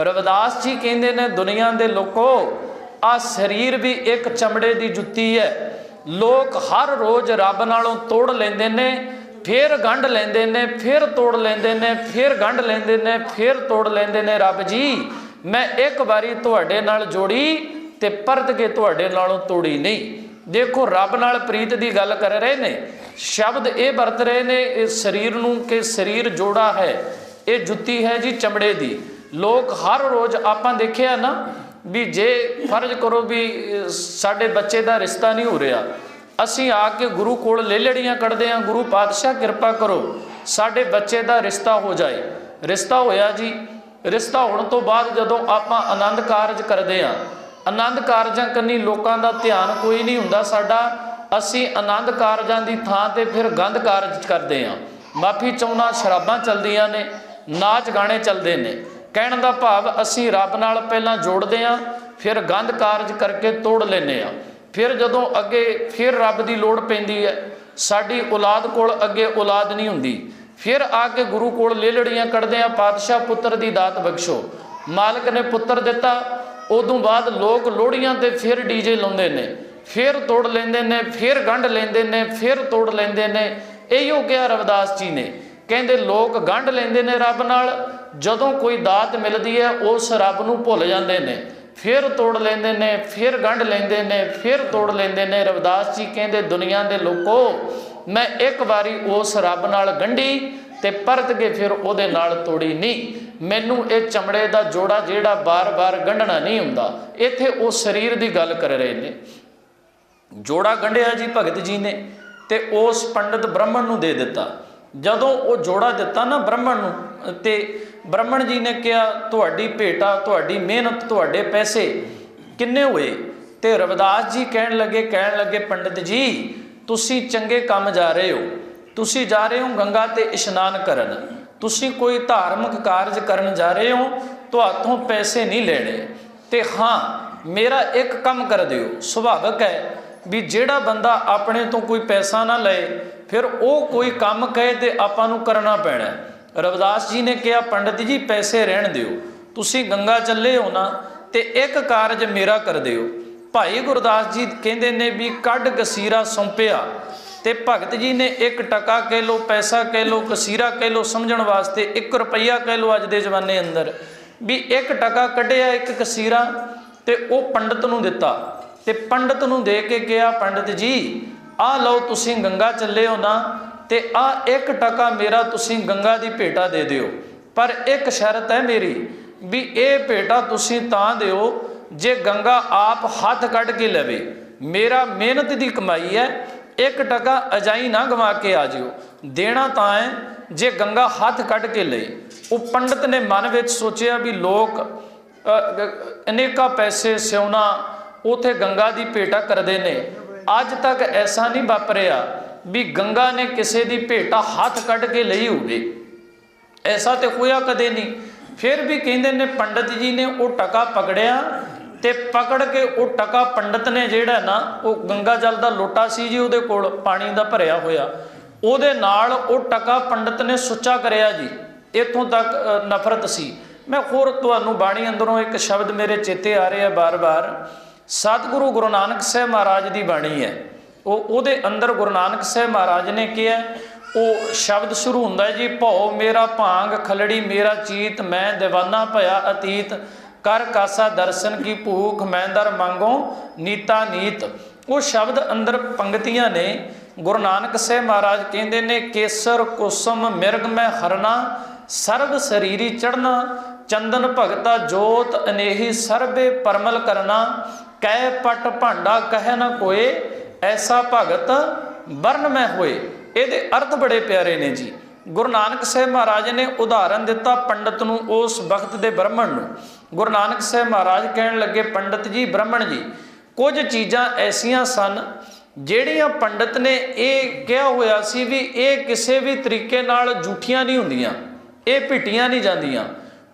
ਰਵਿਦਾਸ ਜੀ ਕਹਿੰਦੇ ਨੇ, ਦੁਨੀਆ ਦੇ ਲੋਕੋ ਆ ਸਰੀਰ ਵੀ ਇੱਕ ਚਮੜੇ ਦੀ ਜੁੱਤੀ ਹੈ। ਲੋਕ ਹਰ ਰੋਜ਼ ਰੱਬ ਨਾਲੋਂ ਤੋੜ ਲੈਂਦੇ ਨੇ, ਫਿਰ ਗੰਢ ਲੈਂਦੇ ਨੇ, ਫਿਰ ਤੋੜ ਲੈਂਦੇ ਨੇ, ਫਿਰ ਗੰਢ ਲੈਂਦੇ ਨੇ, ਫਿਰ ਤੋੜ ਲੈਂਦੇ ਨੇ। ਰੱਬ ਜੀ, ਮੈਂ ਇੱਕ ਵਾਰੀ ਤੁਹਾਡੇ ਨਾਲ ਜੋੜੀ ਤੇ ਪਰਤ ਕੇ ਤੁਹਾਡੇ ਨਾਲੋਂ ਤੋੜੀ ਨਹੀਂ। ਦੇਖੋ, ਰੱਬ ਨਾਲ ਪ੍ਰੀਤ ਦੀ ਗੱਲ ਕਰ ਰਹੇ ਨੇ। ਸ਼ਬਦ ਇਹ ਵਰਤ ਰਹੇ ਨੇ, ਇਹ ਸਰੀਰ ਨੂੰ ਕਿ ਸਰੀਰ ਜੋੜਾ ਹੈ, ਇਹ ਜੁੱਤੀ ਹੈ ਜੀ ਚਮੜੇ ਦੀ। ਲੋਕ ਹਰ ਰੋਜ਼ ਆਪਾਂ ਦੇਖਿਆ ਨਾ ਵੀ ਜੇ ਫਰਜ਼ ਕਰੋ ਵੀ ਸਾਡੇ ਬੱਚੇ ਦਾ ਰਿਸ਼ਤਾ ਨਹੀਂ ਹੋ ਰਿਹਾ, ਅਸੀਂ ਆ ਕੇ ਗੁਰੂ ਕੋਲ ਲੈ ਲੜੀਆਂ ਕੱਢਦੇ ਹਾਂ, ਗੁਰੂ ਪਾਤਸ਼ਾਹ ਕਿਰਪਾ ਕਰੋ, ਸਾਡੇ ਬੱਚੇ ਦਾ ਰਿਸ਼ਤਾ ਹੋ ਜਾਏ। ਰਿਸ਼ਤਾ ਹੋਇਆ ਜੀ, ਰਿਸ਼ਤਾ ਹੋਣ ਤੋਂ ਬਾਅਦ ਜਦੋਂ ਆਪਾਂ ਆਨੰਦ ਕਾਰਜ ਕਰਦੇ ਹਾਂ, ਆਨੰਦ ਕਾਰਜਾਂ ਕੰਨੀ ਲੋਕਾਂ ਦਾ ਧਿਆਨ ਕੋਈ ਨਹੀਂ ਹੁੰਦਾ ਸਾਡਾ, ਅਸੀਂ ਆਨੰਦ ਕਾਰਜਾਂ ਦੀ ਥਾਂ ਤੇ ਫਿਰ ਗੰਦ ਕਾਰਜ ਕਰਦੇ ਹਾਂ। ਮਾਫੀ ਚਾਹੁੰਦਾ, ਸ਼ਰਾਬਾਂ ਚੱਲਦੀਆਂ ਨੇ, ਨਾਚ ਗਾਣੇ ਚੱਲਦੇ ਨੇ। ਕਹਿਣ ਦਾ ਭਾਵ ਅਸੀਂ ਰੱਬ ਨਾਲ ਪਹਿਲਾਂ ਜੋੜਦੇ ਹਾਂ, ਫਿਰ ਗੰਧ ਕਾਰਜ ਕਰਕੇ ਤੋੜ ਲੈਨੇ ਆ ਫਿਰ ਜਦੋਂ ਅੱਗੇ ਫਿਰ ਰੱਬ ਦੀ ਲੋੜ ਪੈਂਦੀ ਹੈ, ਸਾਡੀ ਔਲਾਦ ਕੋਲ ਅੱਗੇ ਔਲਾਦ ਨਹੀਂ ਹੁੰਦੀ। ਫਿਰ ਆ ਕੇ ਗੁਰੂ ਕੋਲ ਲੇਲੜੀਆਂ ਕੱਢਦੇ ਆ ਪਾਤਸ਼ਾਹ ਪੁੱਤਰ ਦੀ ਦਾਤ ਬਖਸ਼ੋ। ਮਾਲਕ ਨੇ ਪੁੱਤਰ ਦਿੱਤਾ, ਉਦੋਂ ਬਾਅਦ ਲੋਕ ਲੋੜੀਆਂ ਤੇ ਫਿਰ ਡੀਜੇ ਲਾਉਂਦੇ ਨੇ। ਫਿਰ ਤੋੜ ਲੈਂਦੇ ਨੇ, ਫਿਰ ਗੰਢ ਲੈਂਦੇ ਨੇ, ਫਿਰ ਤੋੜ ਲੈਂਦੇ ਨੇ। ਇਹੋ ਕਿਹਾ ਰਵਿਦਾਸ ਜੀ ਨੇ। ਕਹਿੰਦੇ ਲੋਕ ਗੰਢ ਲੈਂਦੇ ਨੇ ਰੱਬ ਨਾਲ ਜਦੋਂ ਕੋਈ ਦਾਤ ਮਿਲਦੀ ਹੈ, ਉਸ ਰੱਬ ਨੂੰ ਭੁੱਲ ਜਾਂਦੇ ਨੇ। ਫਿਰ ਤੋੜ ਲੈਂਦੇ ਨੇ, ਫਿਰ ਗੰਢ ਲੈਂਦੇ ਨੇ, ਫਿਰ ਤੋੜ ਲੈਂਦੇ ਨੇ। ਰਵਿਦਾਸ ਜੀ ਕਹਿੰਦੇ, ਦੁਨੀਆ ਦੇ ਲੋਕੋ, ਮੈਂ ਇੱਕ ਵਾਰੀ ਉਸ ਰੱਬ ਨਾਲ ਗੰਢੀ ਤੇ ਪਰਤ ਕੇ ਫਿਰ ਉਹਦੇ ਨਾਲ ਤੋੜੀ ਨਹੀਂ ਮੈਨੂੰ ਇਹ ਚਮੜੇ ਦਾ ਜੋੜਾ ਜਿਹੜਾ ਬਾਰ-ਬਾਰ ਗੰਢਣਾ ਨਹੀਂ ਹੁੰਦਾ, ਇੱਥੇ ਉਹ ਸਰੀਰ ਦੀ ਗੱਲ ਕਰ ਰਹੇ ਨੇ। ਜੋੜਾ ਗੰਢਿਆ ਜੀ ਭਗਤ ਜੀ ਨੇ ਤੇ ਉਸ ਪੰਡਤ ਬ੍ਰਾਹਮਣ ਨੂੰ ਦੇ ਦਿੱਤਾ। ਜਦੋਂ ਉਹ ਜੋੜਾ ਦਿੱਤਾ ਨਾ ਬ੍ਰਾਹਮਣ ਨੂੰ, ਤੇ ਬ੍ਰਾਹਮਣ ਜੀ ਨੇ ਕਿਹਾ, ਤੁਹਾਡੀ ਭੇਟਾ, ਤੁਹਾਡੀ ਮਿਹਨਤ, ਤੁਹਾਡੇ ਪੈਸੇ ਕਿੰਨੇ ਹੋਏ? ਤੇ ਰਵਿਦਾਸ ਜੀ ਕਹਿਣ ਲੱਗੇ ਕਹਿਣ ਲੱਗੇ, ਪੰਡਿਤ ਜੀ, ਤੁਸੀਂ ਚੰਗੇ ਕੰਮ ਜਾ ਰਹੇ ਹੋ। ਤੁਸੀਂ ਜਾ ਰਹੇ ਹੋ ਗੰਗਾ ਤੇ ਇਸ਼ਨਾਨ ਕਰਨ। ਤੁਸੀਂ ਕੋਈ ਧਾਰਮਿਕ ਕਾਰਜ ਕਰਨ ਜਾ ਰਹੇ ਹੋ, ਤੁਹਾਤੋਂ ਪੈਸੇ ਨਹੀਂ ਲੈਣੇ। ਤੇ ਹਾਂ, ਮੇਰਾ ਇੱਕ ਕੰਮ ਕਰ ਦਿਓ। ਸੁਭਾਵਕ ਹੈ ਵੀ ਜਿਹੜਾ ਬੰਦਾ ਆਪਣੇ ਤੋਂ ਕੋਈ ਪੈਸਾ ਨਾ ਲਏ, ਫਿਰ ਉਹ ਕੋਈ ਕੰਮ ਕਹੇ ਤੇ ਆਪਾਂ ਨੂੰ ਕਰਨਾ ਪੈਣਾ। ਰਵਿਦਾਸ ਜੀ ਨੇ ਕਿਹਾ, ਪੰਡਤ ਜੀ, ਪੈਸੇ ਰਹਿਣ ਦਿਓ। ਤੁਸੀਂ ਗੰਗਾ ਚੱਲੇ ਹੋ ਨਾ, ਤੇ ਇੱਕ ਕਾਰਜ ਮੇਰਾ ਕਰ ਦਿਓ। ਭਾਈ ਗੁਰਦਾਸ ਜੀ ਕਹਿੰਦੇ ਨੇ ਵੀ ਕੱਢ ਕਸੀਰਾ ਸੌਂਪਿਆ। ਤੇ ਭਗਤ ਜੀ ਨੇ 1 ਟਕਾ ਕਹਿ ਲੋ ਪੈਸਾ ਕਹਿ ਲੋ ਕਸੀਰਾ ਕਹਿ ਲੋ ਸਮਝਣ ਵਾਸਤੇ 1 ਰੁਪਈਆ ਕਹਿ ਲੋ ਅੱਜ ਦੇ ਜ਼ਮਾਨੇ ਅੰਦਰ। ਵੀ 1 ਟਕਾ ਕੱਢਿਆ, ਇੱਕ ਕਸੀਰਾ, ਤੇ ਉਹ ਪੰਡਤ ਨੂੰ ਦਿੱਤਾ। ਤੇ ਪੰਡਤ ਨੂੰ ਦੇ ਕੇ ਕਿਹਾ ਪੰਡਤ ਜੀ ਆਹ ਲਓ ਤੁਸੀਂ ਗੰਗਾ ਚੱਲੇ ਹੋ ਨਾ ਤੇ ਆ 1 ਟਕਾ ਮੇਰਾ ਤੁਸੀਂ ਗੰਗਾ ਦੀ ਭੇਟਾ ਦੇ ਦਿਓ। ਪਰ ਇੱਕ ਸ਼ਰਤ ਹੈ ਮੇਰੀ ਵੀ ਇਹ ਭੇਟਾ ਤੁਸੀਂ ਤਾਂ ਦਿਓ ਜੇ ਗੰਗਾ ਆਪ ਹੱਥ ਕੱਢ ਕੇ ਲਵੇ। ਮੇਰਾ ਮਿਹਨਤ ਦੀ ਕਮਾਈ ਹੈ, ਇੱਕ ਟਕਾ ਅਜਾਈ ਨਾ ਗਵਾ ਕੇ ਆ ਜਿਓ। ਦੇਣਾ ਤਾਂ ਹੈ ਜੇ ਗੰਗਾ ਹੱਥ ਕੱਢ ਕੇ ਲਈ ਉਹ ਪੰਡਤ ਨੇ ਮਨ ਵਿੱਚ ਸੋਚਿਆ ਵੀ ਲੋਕ ਅਨੇਕਾਂ ਪੈਸੇ ਸਿਉਣਾ ਉਥੇ ਗੰਗਾ ਦੀ ਭੇਟਾ ਕਰਦੇ ਨੇ। ਅੱਜ ਤੱਕ ਐਸਾ ਨਹੀਂ ਵਾਪਰਿਆ ਵੀ ਗੰਗਾ ਨੇ ਕਿਸੇ ਦੀ ਭੇਟਾ ਹੱਥ ਕੱਢ ਕੇ ਲਈ ਹੋਵੇ। ਐਸਾ ਤੇ ਹੋਇਆ ਕਦੇ ਨਹੀਂ। ਫਿਰ ਵੀ ਕਹਿੰਦੇ ਨੇ ਪੰਡਤ ਜੀ ਨੇ ਉਹ ਟਕਾ ਪਕੜਿਆ ਤੇ ਪਕੜ ਕੇ ਉਹ ਟਕਾ ਪੰਡਤ ਨੇ ਜਿਹੜਾ ਨਾ, ਉਹ ਗੰਗਾ ਜਲ ਦਾ ਲੋਟਾ ਸੀ ਜੀ ਉਹਦੇ ਕੋਲ, ਪਾਣੀ ਦਾ ਭਰਿਆ ਹੋਇਆ। ਉਹਦੇ ਨਾਲ ਉਹ ਟਕਾ ਪੰਡਤ ਨੇ ਸੁੱਚਾ ਕਰਿਆ ਜੀ। ਇੱਥੋਂ ਤੱਕ ਨਫ਼ਰਤ ਸੀ। ਮੈਂ ਹੋਰ ਤੁਹਾਨੂੰ ਬਾਣੀ ਅੰਦਰੋਂ ਇੱਕ ਸ਼ਬਦ ਮੇਰੇ ਚੇਤੇ ਆ ਰਿਹਾ ਬਾਰ-ਬਾਰ। ਸਤਿਗੁਰੂ ਗੁਰੂ ਨਾਨਕ ਸਾਹਿਬ ਮਹਾਰਾਜ ਦੀ ਬਾਣੀ ਹੈ। ਉਹ ਉਹਦੇ ਅੰਦਰ ਗੁਰੂ ਨਾਨਕ ਸਾਹਿਬ ਮਹਾਰਾਜ ਨੇ ਕਿਹਾ, ਉਹ ਸ਼ਬਦ ਸ਼ੁਰੂ ਹੁੰਦਾ ਜੀ, ਭਉ ਮੇਰਾ ਭਾਂਗ ਖਲੜੀ, ਮੇਰਾ ਚੀਤ ਮੈਂ دیਵਾਨਾ ਭਇਆ ਅਤੀਤ। ਕਰ ਕਾਸਾ ਦਰਸ਼ਨ ਕੀ ਭੂਖ, ਮੈਂ ਦਰ ਮੰਗੋ ਨੀਤਾ ਨੀਤ। ਉਹ ਸ਼ਬਦ ਅੰਦਰ ਪੰਕਤੀਆਂ ਨੇ। ਗੁਰੂ ਨਾਨਕ ਸਾਹਿਬ ਮਹਾਰਾਜ ਕਹਿੰਦੇ ਨੇ, ਕੇਸਰ ਕੁਸਮ ਮਿਰਗ ਮੈਂ ਹਰਨਾ, ਸਰਬ ਸਰੀਰੀ ਚੜਨਾ ਚੰਦਨ ਭਗਤਾ ਜੋਤ ਅਨੇਹੀ ਸਰਬੇ ਪਰਮਲ ਕਰਨਾ। ਕਹਿ ਪਟ ਭਾਂਡਾ ਕਹਿ ਨਾ ਕੋਏ, ਐਸਾ ਭਗਤ ਵਰਨ ਮੈਂ ਹੋਏ। ਇਹਦੇ ਅਰਥ ਬੜੇ ਪਿਆਰੇ ਨੇ ਜੀ। ਗੁਰੂ ਨਾਨਕ ਸਾਹਿਬ ਮਹਾਰਾਜ ਨੇ ਉਦਾਹਰਨ ਦਿੱਤਾ ਪੰਡਤ ਨੂੰ ਉਸ ਵਕਤ ਦੇ ਬ੍ਰਾਹਮਣ ਨੂੰ। ਗੁਰੂ ਨਾਨਕ ਸਾਹਿਬ ਮਹਾਰਾਜ ਕਹਿਣ ਲੱਗੇ, ਪੰਡਤ ਜੀ, ਬ੍ਰਾਹਮਣ ਜੀ, ਕੁਝ ਚੀਜ਼ਾਂ ਐਸੀਆਂ ਸਨ ਜਿਹੜੀਆਂ ਪੰਡਤ ਨੇ ਇਹ ਕਿਹਾ ਹੋਇਆ ਸੀ ਵੀ ਇਹ ਕਿਸੇ ਵੀ ਤਰੀਕੇ ਨਾਲ ਝੂਠੀਆਂ ਨਹੀਂ ਹੁੰਦੀਆਂ, ਇਹ ਪਿੱਟੀਆਂ ਨਹੀਂ ਜਾਂਦੀਆਂ।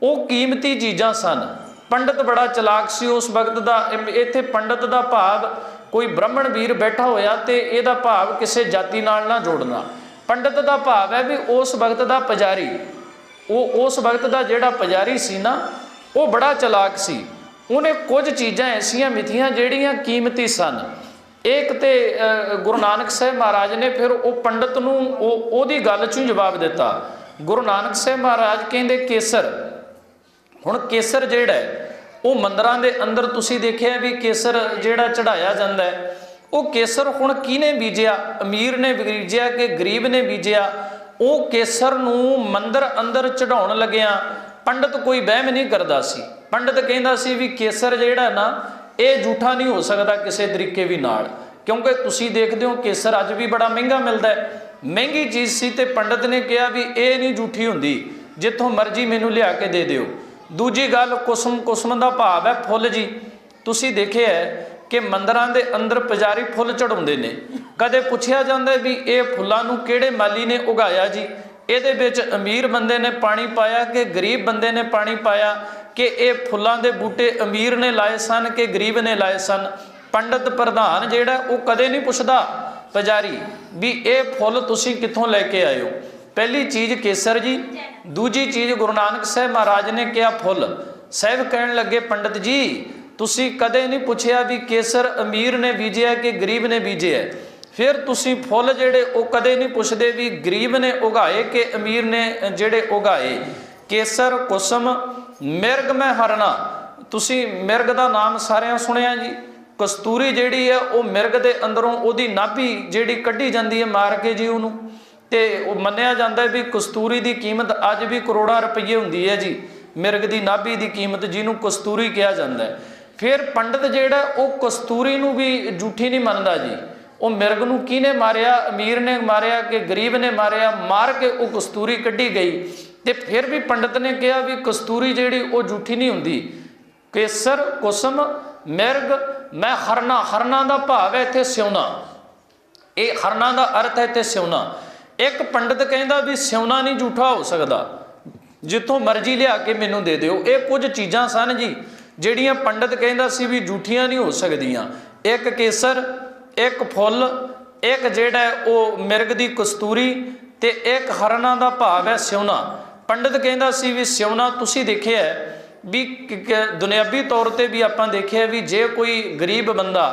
ਉਹ ਕੀਮਤੀ ਚੀਜ਼ਾਂ ਸਨ। ਪੰਡਤ ਬੜਾ ਚਲਾਕ ਸੀ, ਉਸ ਵਕਤ ਦਾ ਇਮ- ਇੱਥੇ ਪੰਡਤ ਦਾ ਭਾਵ ਕੋਈ ਬ੍ਰਾਹਮਣ ਵੀਰ ਬੈਠਾ ਹੋਇਆ ਤੇ ਇਹਦਾ ਭਾਵ ਕਿਸੇ ਜਾਤੀ ਨਾਲ ਨਾ ਜੋੜਨਾ। ਪੰਡਤ ਦਾ ਭਾਵ ਹੈ ਵੀ ਉਸ ਵਕਤ ਦਾ ਪੁਜਾਰੀ, ਉਹ ਉਸ ਵਕਤ ਦਾ ਜਿਹੜਾ ਪੁਜਾਰੀ ਸੀ ਨਾ, ਉਹ ਬੜਾ ਚਲਾਕ ਸੀ। ਉਹਨੇ ਕੁਝ ਚੀਜ਼ਾਂ ਐਸੀਆਂ ਮਿਥੀਆਂ ਜਿਹੜੀਆਂ ਕੀਮਤੀ ਸਨ। ਇੱਕ ਤੇ ਗੁਰੂ ਨਾਨਕ ਸਾਹਿਬ ਮਹਾਰਾਜ ਨੇ ਫਿਰ ਉਹ ਪੰਡਤ ਨੂੰ ਉਹ, ਉਹਦੀ ਗੱਲ 'ਚੋਂ ਹੀ ਜਵਾਬ ਦਿੱਤਾ। ਗੁਰੂ ਨਾਨਕ ਸਾਹਿਬ ਮਹਾਰਾਜ ਕਹਿੰਦੇ, ਕੇਸਰ ਹੁਣ ਕੇਸਰ ਜਿਹੜਾ ਹੈ, ਉਹ ਮੰਦਰਾਂ ਦੇ ਅੰਦਰ ਤੁਸੀਂ ਦੇਖਿਆ ਵੀ ਕੇਸਰ ਜਿਹੜਾ ਚੜਾਇਆ ਜਾਂਦਾ ਹੈ, ਉਹ ਕੇਸਰ ਹੁਣ ਕਿਹਨੇ ਬੀਜਿਆ? ਅਮੀਰ ਨੇ ਬੀਜਿਆ ਕਿ ਗਰੀਬ ਨੇ ਬੀਜਿਆ? ਉਹ ਕੇਸਰ ਨੂੰ ਮੰਦਰ ਅੰਦਰ ਚੜਾਉਣ ਲੱਗਿਆ ਪੰਡਤ ਕੋਈ ਵਹਿਮ ਨਹੀਂ ਕਰਦਾ ਸੀ। ਪੰਡਤ ਕਹਿੰਦਾ ਸੀ ਵੀ ਕੇਸਰ ਜਿਹੜਾ ਨਾ, ਇਹ ਝੂਠਾ ਨਹੀਂ ਹੋ ਸਕਦਾ ਕਿਸੇ ਤਰੀਕੇ ਵੀ ਨਾਲ। ਕਿਉਂਕਿ ਤੁਸੀਂ ਦੇਖਦੇ ਹੋ ਕੇਸਰ ਅੱਜ ਵੀ ਬੜਾ ਮਹਿੰਗਾ ਮਿਲਦਾ ਹੈ। ਮਹਿੰਗੀ ਚੀਜ਼ ਸੀ ਤੇ ਪੰਡਤ ਨੇ ਕਿਹਾ ਵੀ ਇਹ ਨਹੀਂ ਝੂਠੀ ਹੁੰਦੀ। ਜਿੱਥੋਂ ਮਰਜ਼ੀ ਮੈਨੂੰ ਲਿਆ ਕੇ ਦੇ ਦਿਓ। ਦੂਜੀ ਗੱਲ ਕੁਸਮ ਕੁਸਮ ਦਾ ਭਾਵ ਹੈ ਫੁੱਲ ਜੀ। ਤੁਸੀਂ ਦੇਖਿਆ ਹੈ ਕਿ ਮੰਦਰਾਂ ਦੇ ਅੰਦਰ ਪੁਜਾਰੀ ਫੁੱਲ ਚੜਾਉਂਦੇ ਨੇ। ਕਦੇ ਪੁੱਛਿਆ ਜਾਂਦਾ ਵੀ ਇਹ ਫੁੱਲਾਂ ਨੂੰ ਕਿਹੜੇ ਮਾਲੀ ਨੇ ਉਗਾਇਆ ਜੀ? ਇਹਦੇ ਵਿੱਚ ਅਮੀਰ ਬੰਦੇ ਨੇ ਪਾਣੀ ਪਾਇਆ ਕਿ ਗਰੀਬ ਬੰਦੇ ਨੇ ਪਾਣੀ ਪਾਇਆ? ਕਿ ਇਹ ਫੁੱਲਾਂ ਦੇ ਬੂਟੇ ਅਮੀਰ ਨੇ ਲਾਏ ਸਨ ਕਿ ਗਰੀਬ ਨੇ ਲਾਏ ਸਨ? ਪੰਡਤ ਪ੍ਰਧਾਨ ਜਿਹੜਾ ਉਹ ਕਦੇ ਨਹੀਂ ਪੁੱਛਦਾ ਪੁਜਾਰੀ ਵੀ ਇਹ ਫੁੱਲ ਤੁਸੀਂ ਕਿੱਥੋਂ ਲੈ ਕੇ ਆਏ ਹੋ? ਪਹਿਲੀ ਚੀਜ਼ ਕੇਸਰ ਜੀ, ਦੂਜੀ ਚੀਜ਼ ਗੁਰੂ ਨਾਨਕ ਸਾਹਿਬ ਮਹਾਰਾਜ ਨੇ ਕਿਹਾ ਫੁੱਲ। ਸਾਹਿਬ ਕਹਿਣ ਲੱਗੇ, ਪੰਡਤ ਜੀ, ਤੁਸੀਂ ਕਦੇ ਨਹੀਂ ਪੁੱਛਿਆ ਵੀ ਕੇਸਰ ਅਮੀਰ ਨੇ ਬੀਜਿਆ ਕਿ ਗਰੀਬ ਨੇ ਬੀਜਿਆ? ਫਿਰ ਤੁਸੀਂ ਫੁੱਲ ਜਿਹੜੇ ਉਹ ਕਦੇ ਨਹੀਂ ਪੁੱਛਦੇ ਵੀ ਗਰੀਬ ਨੇ ਉਗਾਏ ਕਿ ਅਮੀਰ ਨੇ ਜਿਹੜੇ ਉਗਾਏ? ਕੇਸਰ ਕੁਸਮ, ਮਿਰਗ ਮੈਂ ਹਰਨਾ। ਤੁਸੀਂ ਮਿਰਗ ਦਾ ਨਾਮ ਸਾਰਿਆਂ ਸੁਣਿਆ ਜੀ? ਕਸਤੂਰੀ ਜਿਹੜੀ ਹੈ, ਉਹ ਮਿਰਗ ਦੇ ਅੰਦਰੋਂ ਉਹਦੀ ਨਾਭੀ ਜਿਹੜੀ ਕੱਢੀ ਜਾਂਦੀ ਹੈ ਮਾਰ ਕੇ ਜੀ ਉਹਨੂੰ। ਤੇ ਉਹ ਮੰਨਿਆ ਜਾਂਦਾ ਵੀ ਕਸਤੂਰੀ ਦੀ ਕੀਮਤ ਅੱਜ ਵੀ ਕਰੋੜਾਂ ਰੁਪਏ ਹੁੰਦੀ ਹੈ ਜੀ। ਮਿਰਗ ਦੀ ਨਾਭੀ ਦੀ ਕੀਮਤ ਜਿਹਨੂੰ ਕਸਤੂਰੀ ਕਿਹਾ ਜਾਂਦਾ ਹੈ। ਫਿਰ ਪੰਡਤ ਜਿਹੜਾ, ਉਹ ਕਸਤੂਰੀ ਨੂੰ ਵੀ ਝੂਠੀ ਨਹੀਂ ਮੰਨਦਾ ਜੀ। ਉਹ ਮਿਰਗ ਨੂੰ ਕਿਹਨੇ ਮਾਰਿਆ? ਅਮੀਰ ਨੇ ਮਾਰਿਆ ਕਿ ਗਰੀਬ ਨੇ ਮਾਰਿਆ? ਮਾਰ ਕੇ ਉਹ ਕਸਤੂਰੀ ਕੱਢੀ ਗਈ। ਤੇ ਫਿਰ ਵੀ ਪੰਡਤ ਨੇ ਕਿਹਾ ਵੀ ਕਸਤੂਰੀ ਜਿਹੜੀ, ਉਹ ਝੂਠੀ ਨਹੀਂ ਹੁੰਦੀ। ਕੇਸਰ, ਕੁਸਮ, ਮਿਰਗ, ਮੈਂ ਹਰਨਾ ਹਰਨਾ ਦਾ ਭਾਵ ਹੈ ਇੱਥੇ ਸਿਉਣਾ। ਇਹ ਹਰਨਾ ਦਾ ਅਰਥ ਹੈ ਇੱਥੇ ਸਿਉਣਾ। ਇੱਕ ਪੰਡਤ ਕਹਿੰਦਾ ਵੀ ਸਿਉਣਾ ਨਹੀਂ ਝੂਠਾ ਹੋ ਸਕਦਾ। ਜਿੱਥੋਂ ਮਰਜ਼ੀ ਲਿਆ ਕੇ ਮੈਨੂੰ ਦੇ ਦਿਓ। ਇਹ ਕੁਝ ਚੀਜ਼ਾਂ ਸਨ ਜੀ ਜਿਹੜੀਆਂ ਪੰਡਤ ਕਹਿੰਦਾ ਸੀ ਵੀ ਝੂਠੀਆਂ ਨਹੀਂ ਹੋ ਸਕਦੀਆਂ। ਇੱਕ ਕੇਸਰ ਇੱਕ ਫੁੱਲ ਇੱਕ ਜਿਹੜਾ ਉਹ ਮਿਰਗ ਦੀ ਕਸਤੂਰੀ ਤੇ ਇੱਕ ਹਰਨਾ ਦਾ ਭਾਵ ਹੈ ਸਿਉਣਾ। ਪੰਡਤ ਕਹਿੰਦਾ ਸੀ ਵੀ ਸਿਉਣਾ ਤੁਸੀਂ ਦੇਖਿਆ ਵੀ ਦੁਨਿਆਵੀ ਤੌਰ ਤੇ ਵੀ ਆਪਾਂ ਦੇਖਿਆ ਵੀ ਜੇ ਕੋਈ ਗਰੀਬ ਬੰਦਾ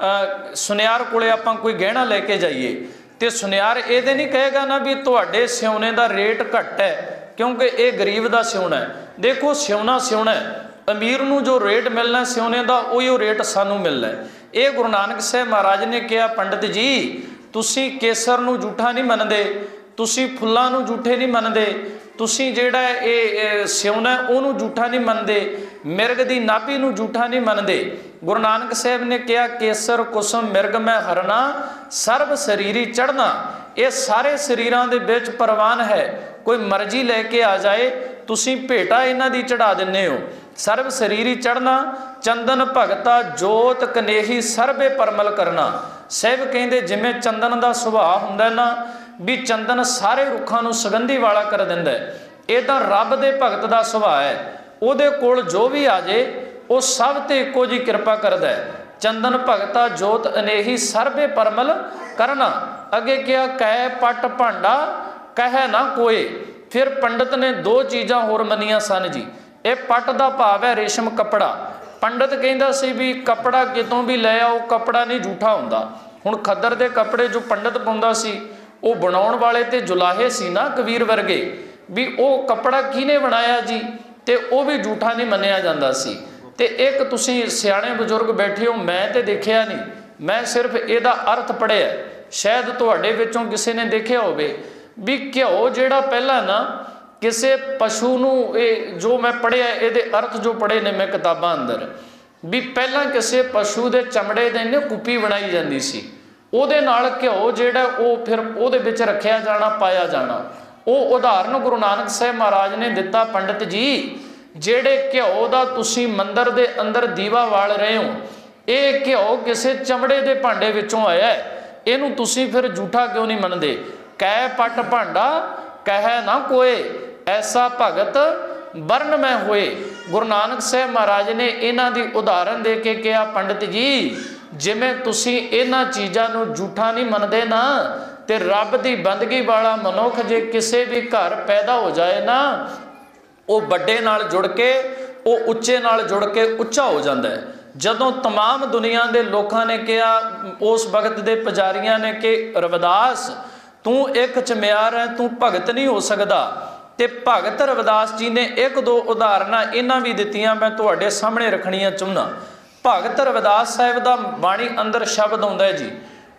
ਅ, ਸੁਨਿਆਰ ਕੋਲੇ ਆਪਾਂ ਕੋਈ ਗਹਿਣਾ ਲੈ ਕੇ ਜਾਈਏ ਤੇ ਸੁਨਿਆਰ ਇਹਦੇ ਨਹੀਂ ਕਹੇਗਾ ਨਾ ਵੀ ਤੁਹਾਡੇ ਸਿਉਣੇ ਦਾ ਰੇਟ ਘੱਟ ਹੈ, ਕਿਉਂਕਿ ਇਹ ਗਰੀਬ ਦਾ ਸਿਉਣਾ ਹੈ। ਦੇਖੋ, ਸਿਉਣਾ ਸਿਉਣਾ ਹੈ। ਅਮੀਰ ਨੂੰ ਜੋ ਰੇਟ ਮਿਲਣਾ ਸਿਉਣੇ ਦਾ, ਉਹੀ ਉਹ ਰੇਟ ਸਾਨੂੰ ਮਿਲਣਾ ਹੈ। ਇਹ ਗੁਰੂ ਨਾਨਕ ਸਾਹਿਬ ਮਹਾਰਾਜ ਨੇ ਕਿਹਾ, ਪੰਡਤ ਜੀ, ਤੁਸੀਂ ਕੇਸਰ ਨੂੰ ਝੂਠਾ ਨਹੀਂ ਮੰਨਦੇ, ਤੁਸੀਂ ਫੁੱਲਾਂ ਨੂੰ ਝੂਠੇ ਨਹੀਂ ਮੰਨਦੇ ਤੁਸੀਂ ਜਿਹੜਾ ਇਹ ਸਿਉਣਾ, ਉਹਨੂੰ ਝੂਠਾ ਨਹੀਂ ਮੰਨਦੇ। ਮਿਰਗ ਦੀ ਨਾਭੀ ਨੂੰ ਝੂਠਾ ਨਹੀਂ ਮੰਨਦੇ। ਗੁਰੂ ਨਾਨਕ ਸਾਹਿਬ ਨੇ ਕਿਹਾ, ਕੇਸਰ ਕੁਸਮ ਮਿਰਗ ਮੈਂ ਹਰਨਾ, ਸਰਬ ਸਰੀਰੀ ਚੜਨਾ ਇਹ ਸਾਰੇ ਸਰੀਰਾਂ ਦੇ ਵਿੱਚ ਪ੍ਰਵਾਨ ਹੈ। ਕੋਈ ਮਰਜ਼ੀ ਲੈ ਕੇ ਆ ਜਾਏ, ਤੁਸੀਂ ਭੇਟਾ ਇਹਨਾਂ ਦੀ ਚੜਾ ਦਿੰਨੇ ਹੋ। ਸਰਬ ਸਰੀਰੀ ਚੜਨਾ ਚੰਦਨ ਭਗਤਾ ਜੋਤ ਕਨੇਹੀ ਸਰਬੇ ਪਰਮਲ ਕਰਨਾ। ਸਹਿਬ ਕਹਿੰਦੇ, ਜਿਵੇਂ ਚੰਦਨ ਦਾ ਸੁਭਾਅ ਹੁੰਦਾ ਨਾ ਵੀ ਚੰਦਨ ਸਾਰੇ ਰੁੱਖਾਂ ਨੂੰ ਸੁਗੰਧੀ ਵਾਲਾ ਕਰ ਦਿੰਦਾ ਹੈ। ਇਹ ਤਾਂ ਰੱਬ ਦੇ ਭਗਤ ਦਾ ਸੁਭਾਅ ਹੈ। ਉਹਦੇ ਕੋਲ ਜੋ ਵੀ ਆ ਜੇ, ਉਹ ਸਭ ਤੇ ਇੱਕੋ ਜੀ ਕਿਰਪਾ ਕਰਦਾ ਹੈ। ਚੰਦਨ ਭਗਤਾ ਜੋਤ ਅਨੇਹੀ ਸਰਬੇ ਪਰਮਲ ਕਰਨਾ। ਅੱਗੇ ਕਿਹਾ, ਕਹਿ ਪਟ ਭਾਂਡਾ, ਕਹਿ ਨਾ ਕੋਏ। ਫਿਰ ਪੰਡਤ ਨੇ ਦੋ ਚੀਜ਼ਾਂ ਹੋਰ ਮੰਨੀਆਂ ਸਨ ਜੀ। ਇਹ ਪਟ ਦਾ ਭਾਵ ਹੈ ਰੇਸ਼ਮ ਕੱਪੜਾ। ਪੰਡਤ ਕਹਿੰਦਾ ਸੀ ਵੀ ਕੱਪੜਾ ਕਿਤੋਂ ਵੀ ਲੈ ਆਓ, ਕੱਪੜਾ ਨਹੀਂ ਝੂਠਾ ਹੁੰਦਾ। ਹੁਣ ਖੱਦਰ ਦੇ ਕੱਪੜੇ ਜੋ ਪੰਡਤ ਪਾਉਂਦਾ ਸੀ ਉਹ ਬਣਾਉਣ ਵਾਲੇ ਤੇ ਜੁਲਾਹੇ ਸੀ ਨਾ ਕਬੀਰ ਵਰਗੇ, ਵੀ ਉਹ ਕੱਪੜਾ ਕਿਹਨੇ ਬਣਾਇਆ ਜੀ? ਤੇ ਉਹ ਵੀ ਝੂਠਾ ਨਹੀਂ ਮੰਨਿਆ ਜਾਂਦਾ ਸੀ। ਤੇ ਇੱਕ ਤੁਸੀਂ ਸਿਆਣੇ ਬਜ਼ੁਰਗ ਬੈਠੇ ਹੋ, ਮੈਂ ਤੇ ਦੇਖਿਆ ਨਹੀਂ। ਮੈਂ ਸਿਰਫ ਇਹਦਾ ਅਰਥ ਪੜਿਆ ਸ਼ਾਇਦ ਤੁਹਾਡੇ ਵਿੱਚੋਂ ਕਿਸੇ ਨੇ ਦੇਖਿਆ ਹੋਵੇ ਵੀ ਘਿਓ ਜਿਹੜਾ ਪਹਿਲਾਂ ਨਾ ਕਿਸੇ ਪਸ਼ੂ ਨੂੰ ਇਹ ਜੋ ਮੈਂ ਪੜਿਆ ਇਹਦੇ ਅਰਥ ਜੋ ਪੜੇ ਨੇ ਮੈਂ ਕਿਤਾਬਾਂ ਅੰਦਰ, ਵੀ ਪਹਿਲਾਂ ਕਿਸੇ ਪਸ਼ੂ ਦੇ ਚਮੜੇ ਦੇ ਨੇ ਕੁੱਪੀ ਬਣਾਈ ਜਾਂਦੀ ਸੀ। ਉਹਦੇ ਨਾਲ ਘਿਓ ਜਿਹੜਾ ਉਹ ਫਿਰ ਉਹਦੇ ਵਿੱਚ ਰੱਖਿਆ ਜਾਣਾ, ਪਾਇਆ ਜਾਣਾ। ਉਹ ਉਦਾਹਰਨ ਗੁਰੂ ਨਾਨਕ ਸਾਹਿਬ ਮਹਾਰਾਜ ਨੇ ਦਿੱਤਾ ਪੰਡਤ ਜੀ, ਜਿਹੜੇ ਘਿਓ ਦਾ ਤੁਸੀਂ ਮੰਦਰ ਦੇ ਅੰਦਰ ਦੀਵਾ ਵਾਲ ਰਹੇ ਹੋ, ਇਹ ਘਿਓ ਕਿਸੇ ਚਮੜੇ ਦੇ ਭਾਂਡੇ ਵਿੱਚੋਂ ਆਇਆ ਹੈ। ਇਹਨੂੰ ਤੁਸੀਂ ਫਿਰ ਝੂਠਾ ਕਿਉਂ ਨਹੀਂ ਮੰਨਦੇ? ਕਹਿ ਪਟ ਭਾਂਡਾ, ਕਹਿ ਨਾ ਕੋਏ, ਐਸਾ ਭਗਤ ਵਰਨ ਮੈਂ ਹੋਏ। ਗੁਰੂ ਨਾਨਕ ਸਾਹਿਬ ਮਹਾਰਾਜ ਨੇ ਇਹਨਾਂ ਦੀ ਉਦਾਹਰਨ ਦੇ ਕੇ ਕਿਹਾ, ਪੰਡਤ ਜੀ ਜਿਵੇਂ ਤੁਸੀਂ ਇਹਨਾਂ ਚੀਜ਼ਾਂ ਨੂੰ ਝੂਠਾ ਨਹੀਂ ਮੰਨਦੇ ਨਾ ਤੇ ਰੱਬ ਦੀ ਬੰਦਗੀ ਵਾਲਾ ਮਨੁੱਖ ਜੇ ਕਿਸੇ ਵੀ ਘਰ ਪੈਦਾ ਹੋ ਜਾਏ ਨਾ ਉਹ ਵੱਡੇ ਨਾਲ ਜੁੜ ਕੇ ਉਹ ਉੱਚੇ ਨਾਲ ਜੁੜ ਕੇ ਉੱਚਾ ਹੋ ਜਾਂਦਾ ਹੈ ਜਦੋਂ तमाम ਦੁਨੀਆ ਦੇ ਲੋਕਾਂ ਨੇ ਕਿਹਾ ਉਸ ਵਕਤ ਦੇ ਪੁਜਾਰੀਆਂ ਨੇ ਕਿ ਰਵਿਦਾਸ ਤੂੰ ਇੱਕ ਚਮਿਆਰ ਹੈ ਤੂੰ ਭਗਤ ਨਹੀਂ ਹੋ ਸਕਦਾ ਤੇ ਭਗਤ ਰਵਿਦਾਸ ਜੀ ਨੇ ਇੱਕ ਦੋ ਉਦਾਹਰਨਾਂ ਇਹਨਾਂ ਵੀ ਦਿੱਤੀਆਂ ਮੈਂ ਤੁਹਾਡੇ ਸਾਹਮਣੇ ਰੱਖਣੀਆਂ ਚਾਹੁੰਦਾ ਭਗਤ ਰਵਿਦਾਸ ਸਾਹਿਬ ਦਾ ਬਾਣੀ ਅੰਦਰ ਸ਼ਬਦ ਆਉਂਦਾ ਹੈ ਜੀ।